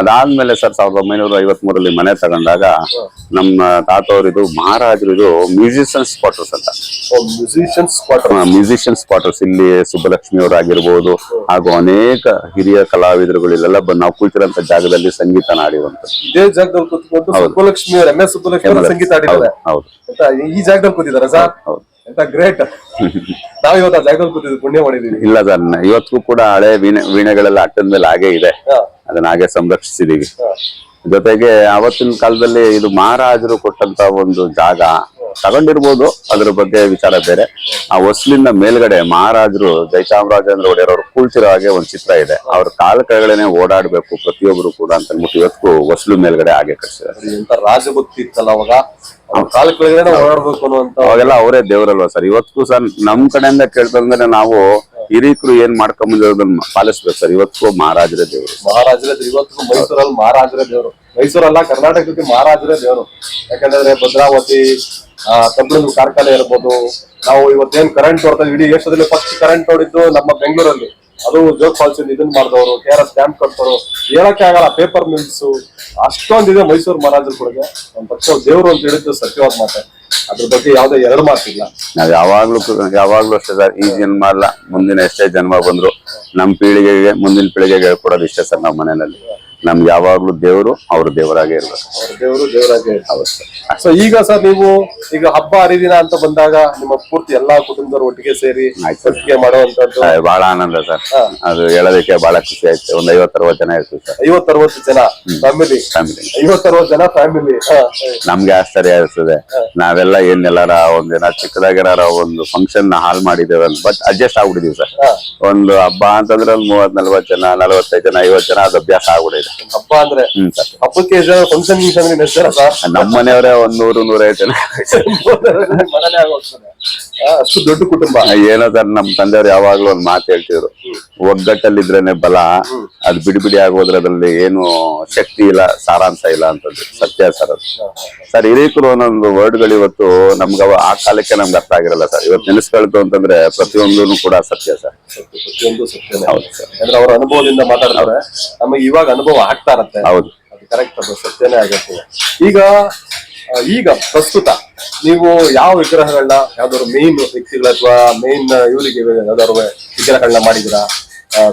S2: ಅದಾದ್ಮೇಲೆ ಸರ್ ಸಾವಿರದ ಒಂಬೈನೂರ ಐವತ್ ಮೂರಲ್ಲಿ ಮನೆ ತಗೊಂಡಾಗ ನಮ್ಮ ತಾತವ್ರು ಇದು ಮಹಾರಾಜರು ಇದು ಮ್ಯೂಸಿಷಿಯನ್ಸ್ ಕ್ವಾರ್ಟರ್ಸ್ ಅಂತ
S1: ಮ್ಯೂಸಿಷಿಯನ್ಸ್ ಕ್ವಾರ್ಟರ್
S2: ಮ್ಯೂಸಿಷಿಯನ್ಸ್ ಕ್ವಾರ್ಟರ್ಸ್ ಇಲ್ಲಿ ಸುಬ್ಬಲಕ್ಷ್ಮಿ ಅವರಾಗಿರ್ಬೋದು ಹಾಗೂ ಅನೇಕ ಹಿರಿಯ ಕಲಾವಿದರುಗಳು ಇಲ್ಲೆಲ್ಲ ಬಂದು ನಾವು ಕುಳಿತಿರುವಂತ ಜಾಗದಲ್ಲಿ ಸಂಗೀತ
S1: ನಾಡಿರುವಂತ ಈ ಜಾಗದಲ್ಲಿ ಕೂತಿದ್ದಾರೆ ಸರ್?
S2: ಹೌದು.
S1: ಗ್ರೇಟ್ ನಾವ್ ಇವತ್ತು ಆ ಜಾಗದಲ್ಲಿ ಕೂತಿದ್ವಿ ಪುಣ್ಯ ಮಾಡಿದೀವಿ.
S2: ಇಲ್ಲ ಸರ್ ಇವತ್ತಿಗೂ ಕೂಡ ಹಳೆ ವೀಣೆ ವೀಣೆಗಳೆಲ್ಲ ಅಟ್ಟದ ಮೇಲೆ ಹಾಗೆ ಇದೆ. ಅದನ್ನ ಹಾಗೆ ಸಂರಕ್ಷಿಸಿದೀವಿ. ಜೊತೆಗೆ ಅವತ್ತಿನ ಕಾಲದಲ್ಲಿ ಇದು ಮಹಾರಾಜರು ಕೊಟ್ಟಂತ ಒಂದು ಜಾಗ ತಗೊಂಡಿರ್ಬೋದು ಅದ್ರ ಬಗ್ಗೆ ವಿಚಾರ ಬೇರೆ. ಆ ಹೊಸ್ಲಿಂದ ಮೇಲ್ಗಡೆ ಮಹಾರಾಜರು ಜಯಚಾಮರಾಜೇಂದ್ರ ಒಡೆಯರ್ ಅವರು ಕೂಳ್ತಿರೋ ಹಾಗೆ ಒಂದು ಚಿತ್ರ ಇದೆ. ಅವ್ರ ಕಾಲ ಕೆಳಗಡೆನೆ ಓಡಾಡ್ಬೇಕು ಪ್ರತಿಯೊಬ್ರು ಕೂಡ ಅಂತ ಅಂದ್ಬಿಟ್ಟು ಇವತ್ತು ಹೊಸ್ಲು ಮೇಲ್ಗಡೆ ಹಾಗೆ ಕಟ್ಸಿದ್ದಾರೆ.
S1: ರಾಜಭಕ್ತಿ ಇತ್ತಲ್ಲ ಅವಾಗ. ಕಾಲ ಕೆಳಗಡೆ ಓಡಾಡ್ಬೇಕು ಅನ್ನುವಂತ
S2: ಅವಾಗೆಲ್ಲ ಅವರೇ ದೇವರಲ್ವಾ ಸರ್? ಇವತ್ತು ಸರ್ ನಮ್ ಕಡೆಯಿಂದ ಕೇಳ್ತಂದ್ರೆ ನಾವು ಹಿರೀಕರು ಏನ್ ಮಾಡ್ಕೊಂಬಂದಿರೋದನ್ನ ಪಾಲಿಸ್ಬೇಕು ಸರ್. ಇವತ್ತು ಮಹಾರಾಜರೇ ದೇವರು.
S1: ಮಹಾರಾಜರೇ. ಇವತ್ತು ಮೈಸೂರಲ್ಲಿ ಮಹಾರಾಜರೇ ದೇವರು. ಮೈಸೂರಲ್ಲ ಕರ್ನಾಟಕಕ್ಕೆ ಮಹಾರಾಜರೇ ದೇವರು. ಯಾಕಂದ್ರೆ ಭದ್ರಾವತಿ ಕಬ್ಬಿಣದ ಕಾರ್ಖಾನೆ ಇರ್ಬೋದು. ನಾವು ಇವತ್ತೇನ್ ಕರೆಂಟ್ ನೋಡ್ತಾ ಇಡೀ ದೇಶದಲ್ಲಿ ಫಸ್ಟ್ ಕರೆಂಟ್ ನೋಡಿದ್ದು ನಮ್ಮ ಬೆಂಗಳೂರಲ್ಲಿ. ಅದು ಜೋಗ್ ಫಾಲ್ಸ್ ಇದನ್ನ ಮಾಡಿದವರು ಕೆ ಆರ್ ಎಸ್ ಡ್ಯಾಮ್ ಕಟ್ತವರು ಹೇಳಕ್ಕೆ ಆಗಲ್ಲ ಪೇಪರ್ ಮಿಲ್ಸ್ ಅಷ್ಟೊಂದಿದೆ ಮೈಸೂರು ಮಹಾರಾಜರ ಕೊಡುಗೆ. ನಮ್ಮ ಪಕ್ಷ ದೇವರು ಅಂತ ಹೇಳಿದ್ದು ಸತ್ಯವಾದ ಮಾತೆ. ಅದ್ರ ಬಗ್ಗೆ ಯಾವ್ದೇ ಎರಡು ಮಾತಿಲ್ಲ.
S2: ನಾವ್ ಯಾವಾಗ್ಲೂ ಯಾವಾಗ್ಲೂ ಅಷ್ಟೇ ಸರ್. ಈ ಜನ್ಮ ಅಲ್ಲ, ಮುಂದಿನ ಎಷ್ಟೇ ಜನ್ಮ ಬಂದ್ರು, ನಮ್ ಪೀಳಿಗೆಗೆ, ಮುಂದಿನ ಪೀಳಿಗೆಗೆ ಹೇಳ್ಕೊಡೋದು ಇಷ್ಟೇ ಸರ್ ನಮ್ಮ ಮನೆಯಲ್ಲಿ. ನಮ್ಗೆ ಯಾವಾಗ್ಲೂ ದೇವರು ಅವ್ರ ದೇವರಾಗೆ ಇರ್ಬೇಕು.
S1: ಸೊ ಈಗ ಸರ್ ನೀವು ಈಗ ಹಬ್ಬ ಹರಿದಿನ ಅಂತ ಬಂದಾಗ ನಿಮ್ಮ ಪೂರ್ತಿ ಎಲ್ಲಾ ಕುಟುಂಬದವರು ಒಟ್ಟಿಗೆ ಸೇರಿ ಮಾಡುವಂತದ್ದು?
S2: ಬಹಳ ಆನಂದ ಸರ್. ಅದು ಹೇಳೋದಕ್ಕೆ ಬಹಳ ಖುಷಿ ಆಯ್ತು. ಒಂದ್ ಐವತ್ತರವತ್ತು ಜನ ಇರ್ತೀವಿ ಸರ್.
S1: ಐವತ್ತರವತ್ತು ಜನ ಫ್ಯಾಮಿಲಿ
S2: ಫ್ಯಾಮಿಲಿ
S1: ಐವತ್ ಅರವತ್ತು ಜನ ಫ್ಯಾಮಿಲಿ
S2: ನಮ್ಗೆ ಆಶ್ಚರ್ಯ ಇರ್ತದೆ ನಾವೆಲ್ಲ ಏನೆಲ್ಲಾರ ಒಂದಿನ ಚಿಕ್ಕದಾಗಿರಾರ ಒಂದು ಫಂಕ್ಷನ್ನ ಹಾಲ್ ಮಾಡಿದ್ದೇವೆ ಬಟ್ ಅಡ್ಜಸ್ಟ್ ಆಗ್ಬಿಟ್ಟಿದೀವಿ ಸರ್. ಒಂದು ಹಬ್ಬ ಅಂತಂದ್ರೆ ಒಂದ್ ಮೂವತ್ ನಲ್ವತ್ ಜನ ನಲವತ್ತೈದು ಜನ ಐವತ್ ಜನ ಅದು ಅಭ್ಯಾಸ ಆಗ್ಬಿಟ್ಟಿದೆ.
S1: ಹಬ್ಬ ಅಂದ್ರೆ
S2: ಹ್ಮ್ ಸರ್.
S1: ಹಬ್ಬಕ್ಕೆ ಫಂಕ್ಷನ್ ಗಿಂಕ್ಷನ್ ನೆಚ್ಚಾರ ಸರ್
S2: ನಮ್ಮ ಮನೆಯವರೇ ಒಂದ್ ನೂರು ನೂರೈವತ್ತು ಜನ.
S1: ಮನೇಲೆ ಆಗೋಗ್ತದೆ. ಅಷ್ಟು ದೊಡ್ಡ ಕುಟುಂಬ.
S2: ಏನೋ ಸರ್ ನಮ್ ತಂದೆಯವ್ರು ಯಾವಾಗ್ಲೂ ಒಂದ್ ಮಾತು ಹೇಳ್ತಿದ್ರು. ಒಗ್ಗಟ್ಟಲ್ಲಿದ್ರೇನೆ ಬಲ ಅದ್ ಬಿಡಿ ಬಿಡಿ ಆಗೋದ್ರಲ್ಲಿ ಏನು ಶಕ್ತಿ ಇಲ್ಲ ಸಾರಾಂಶ ಇಲ್ಲ ಅಂತದ್ದು ಸತ್ಯ ಸರ್ ಅದು. ಸರ್ ಹಿರೀಕರು ಒಂದೊಂದು ವರ್ಡ್ಗಳು ಇವತ್ತು ನಮ್ಗ ಆ ಕಾಲಕ್ಕೆ ನಮ್ಗೆ ಅರ್ಥ ಆಗಿರಲ್ಲ ಸರ್. ಇವತ್ತು ನೆನೆಸ್ಕೊಳ್ತು ಅಂತಂದ್ರೆ ಪ್ರತಿಯೊಂದೂ ಕೂಡ ಸತ್ಯ ಸರ್.
S1: ಸತ್ಯ, ಪ್ರತಿಯೊಂದು
S2: ಸರ್.
S1: ಅಂದ್ರೆ ಅವ್ರ ಅನುಭವದಿಂದ ಮಾತಾಡ್ತಾರೆ. ನಮಗೆ ಇವಾಗ ಅನುಭವ ಆಗ್ತಾ ಇರತ್ತೆ.
S2: ಹೌದು.
S1: ಅದು ಕರೆಕ್ಟ್ ಅದು ಸತ್ಯನೇ ಆಗಿರ್ತದೆ ಈಗ ಈಗ ಪ್ರಸ್ತುತ ನೀವು ಯಾವ ವಿಗ್ರಹಗಳನ್ನ ಯಾವ್ದಾದ್ರು ಮೇನ್ ವ್ಯಕ್ತಿಗಳ ಅಥವಾ ಮೇನ್ ಇವರಿಗೆ ಯಾವ್ದಾದ್ರು ವಿಗ್ರಹಗಳನ್ನ ಮಾಡಿದಿರಾ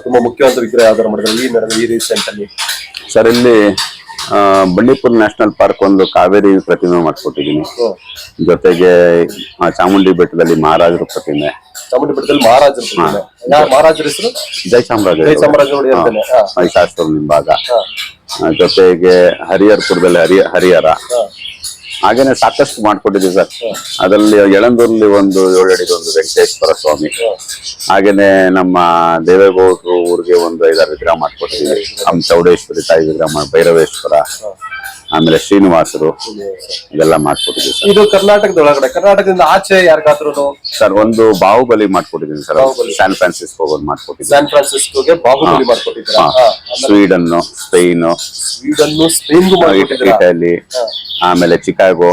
S1: ತುಂಬಾ ಮುಖ್ಯವಾದ ವಿಗ್ರಹ ಯಾವ್ದಾದ್ರು ಮಾಡಿದ್ರೆ ಈ ನಡೆದ ಈ ರೀಸೆಂಟ್ ಅಲ್ಲಿ.
S2: ಸರ್ ಇಲ್ಲಿ ಬಂಡೀಪುರ ನ್ಯಾಷನಲ್ ಪಾರ್ಕ್ ಒಂದು ಕಾವೇರಿ ಪ್ರತಿಮೆ ಮಾಡ್ಕೊಟ್ಟಿದ್ದೀನಿ. ಜೊತೆಗೆ ಆ, ಚಾಮುಂಡಿ ಬೆಟ್ಟದಲ್ಲಿ ಮಹಾರಾಜರ ಪ್ರತಿಮೆ.
S1: ಚಾಮುಂಡಿ ಬೆಟ್ಟದಲ್ಲಿ ಮಹಾರಾಜರ ಪ್ರತಿಮೆ. ಮಹಾರಾಜರ ಹೆಸರು?
S2: ಜೈ ಚಾಮರಾಜ
S1: ಜೈ ಚಾಮರಾಜ. ಭಾಗ
S2: ಮಹಿಷಾಸುರ ನಿಂಬಾಗ
S1: ಹಾ.
S2: ಜೊತೆಗೆ ಹರಿಹರ್ಪುರದಲ್ಲಿ ಹರಿ ಹರಿಹರ. ಹಾಗೇನೆ ಸಾಕಷ್ಟು ಮಾಡ್ಕೊಂಡಿದ್ದೀವಿ ಸರ್. ಅದರಲ್ಲಿ ಎಳಂದೂರಲ್ಲಿ ಒಂದು ಏಳಡಿದ ಒಂದು ವೆಂಕಟೇಶ್ವರ ಸ್ವಾಮಿ. ಹಾಗೇನೆ ನಮ್ಮ ದೇವೇಗೌಡರು ಊರಿಗೆ ಒಂದು ಐದಾರು ವಿಗ್ರಹ ಮಾಡ್ಕೊಟ್ಟಿದ್ದೀವಿ ನಮ್ಮ ಚೌಡೇಶ್ವರಿ ತಾಯಿ ವಿಗ್ರಹ ಭೈರವೇಶ್ವರ ಆಮೇಲೆ ಶ್ರೀನಿವಾಸರು ಇದೆಲ್ಲ ಮಾಡ್ಕೊಟ್ಟಿದ್ದೀವಿ ಸರ್.
S1: ಇದು ಕರ್ನಾಟಕದ ಒಳಗಡೆ ಕರ್ನಾಟಕದಿಂದ ಆಚೆ ಯಾರಿಗಾದ್ರೂ
S2: ಸರ್ ಒಂದು ಬಾಹುಬಲಿ ಮಾಡ್ಕೊಟ್ಟಿದ್ದೀನಿ ಸರ್. ಸ್ಯಾನ್ ಫ್ರಾನ್ಸಿಸ್ಕೋ ಒಂದು ಮಾಡ್ಕೊಟ್ಟಿದ್ದೀನಿ.
S1: ಸ್ಯಾನ್ ಫ್ರಾನ್ಸಿಸ್ಕೋಗೆ ಬಾಹುಬಲಿ ಮಾಡ್ಕೊಟ್ಟಿದ್ದೀರಾ? ಹಾ.
S2: ಸ್ವೀಡನ್ ಸ್ಪೇನ್
S1: ಸ್ವೀಡನ್ನು ಸ್ಪೇನ್ಗೂ
S2: ಇಟಲಿ ಆಮೇಲೆ ಚಿಕಾಗೋ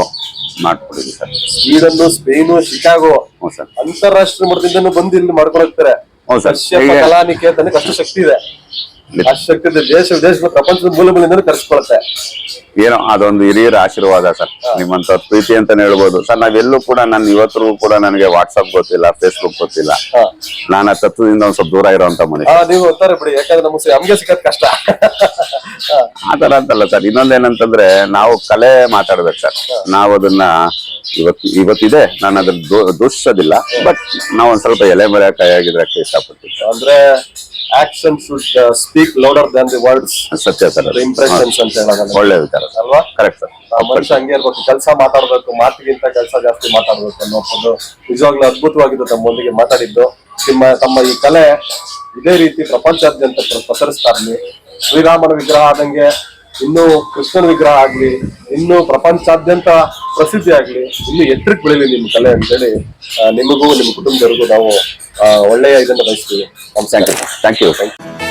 S2: ಮಾಡ್ಕೊಡಿದ್ವಿ ಸರ್.
S1: ಸ್ವೀಡನ್ನು ಸ್ಪೇನು ಶಿಕಾಗೋ
S2: ಹ್ಞೂ ಸರ್.
S1: ಅಂತಾರಾಷ್ಟ್ರೀಯ ಮಟ್ಟದಿಂದ ಬಂದು ಇಲ್ಲಿ ಮಾಡ್ಕೊಳಕ್ತಾರೆ
S2: ಹ್ಞೂ ಸರ್.
S1: ಕಲಾನಿಕೇತನಕ್ಕೆ ಅಷ್ಟು ಶಕ್ತಿ ಇದೆ. ಅಷ್ಟು ದೇಶ ವಿದೇಶ ಪ್ರಪಂಚದ ಮೂಲ ಮೂಲೆಯಿಂದ ಕರ್ಸ್ಕೊಳತ್ತೆ
S2: ಏನೋ ಅದೊಂದು ಹಿರಿಯರ ಆಶೀರ್ವಾದ ಸರ್. ನಿಮ್ಮಂತ ಪ್ರೀತಿ ಅಂತಾನೆ ಹೇಳ್ಬೋದು. ಸರ್ ನಾವೆಲ್ಲೂ ಕೂಡ ನಾನು ಇವತ್ತರೂ ಕೂಡ ನನಗೆ ವಾಟ್ಸ್ಆಪ್ ಗೊತ್ತಿಲ್ಲ ಫೇಸ್ಬುಕ್ ಗೊತ್ತಿಲ್ಲ. ನಾನು ಆ ತತ್ವದಿಂದ ಒಂದ್ ಸ್ವಲ್ಪ ದೂರ ಇರುವಂತ ಮನುಷ್ಯ
S1: ನೀವು ಅಂತಾರೆ ಬಿಡಿ ಯಾಕಂದ್ರೆ ನಮಗೆ ನಮ್ಗೆ ಸಿಕ್ಕದ್ ಕಷ್ಟ. ಆತರ
S2: ಆ ತರ ಅಂತಲ್ಲ ಸರ್. ಇನ್ನೊಂದೇನಂತಂದ್ರೆ ನಾವು ಕಲೆ ಮಾತಾಡ್ಬೇಕು ಸರ್. ನಾವು ಅದನ್ನ ಇವತ್ತು ಇವತ್ತಿದೆ. ನಾನು ಅದನ್ನ ದೂಷಿಸೋದಿಲ್ಲ ಬಟ್ ನಾವು ಒಂದ್ ಸ್ವಲ್ಪ ಎಲೆ ಮರೆ ಆಗಿದ್ರೆ ಇಷ್ಟಪಡ್ತೀವಿ
S1: ಅಂದ್ರೆ action should speak louder than the words
S2: ಸತ್ಯ ಸರ್.
S1: ಇಂಪ್ರೆಷನ್ಸ್ ಅಂತ ಹೇಳೋದಲ್ಲ.
S2: ಒಳ್ಳೆ ವಿಚಾರ.
S1: ಅಲ್ವಾ?
S2: ಕರೆಕ್ಟ್ ಸರ್
S1: ಮನುಷ್ಯ ಹಂಗೆ ಇರ್ಬೇಕು. ಕೆಲಸ ಮಾತಾಡ್ಬೇಕು ಮಾತಿಗಿಂತ ಕೆಲಸ ಜಾಸ್ತಿ ಮಾತಾಡ್ಬೇಕು ಅನ್ನೋದು ನಿಜವಾಗ್ಲೂ ಅದ್ಭುತವಾಗಿದ್ದು ತಮ್ಮೊಂದಿಗೆ ಮಾತಾಡಿದ್ದು. ನಿಮ್ಮ ತಮ್ಮ ಈ ಕಲೆ ಇದೇ ರೀತಿ ಪ್ರಪಂಚಾದ್ಯಂತ ಪ್ರ- ಪ್ರಸರಿಸ್ತಾ ಇರ್ಲಿ ಶ್ರೀರಾಮನ ವಿಗ್ರಹ ಆದಂಗೆ ಇನ್ನು ಕೃಷ್ಣನ ವಿಗ್ರಹ ಆಗ್ಲಿ ಇನ್ನು ಪ್ರಪಂಚಾದ್ಯಂತ ಪ್ರಸಿದ್ಧಿ ಆಗ್ಲಿ ಇನ್ನು ಎತ್ತರಕ್ಕೆ ಬೆಳೀಲಿ ನಿಮ್ಮ ಕಲೆ ಅಂತೇಳಿ ನಿಮಗೂ ನಿಮ್ಮ ಕುಟುಂಬದವರಿಗೂ ನಾವು ಒಳ್ಳೆಯ ಇದನ್ನು ಬಯಸ್ತೀವಿ.
S2: Thank you thank you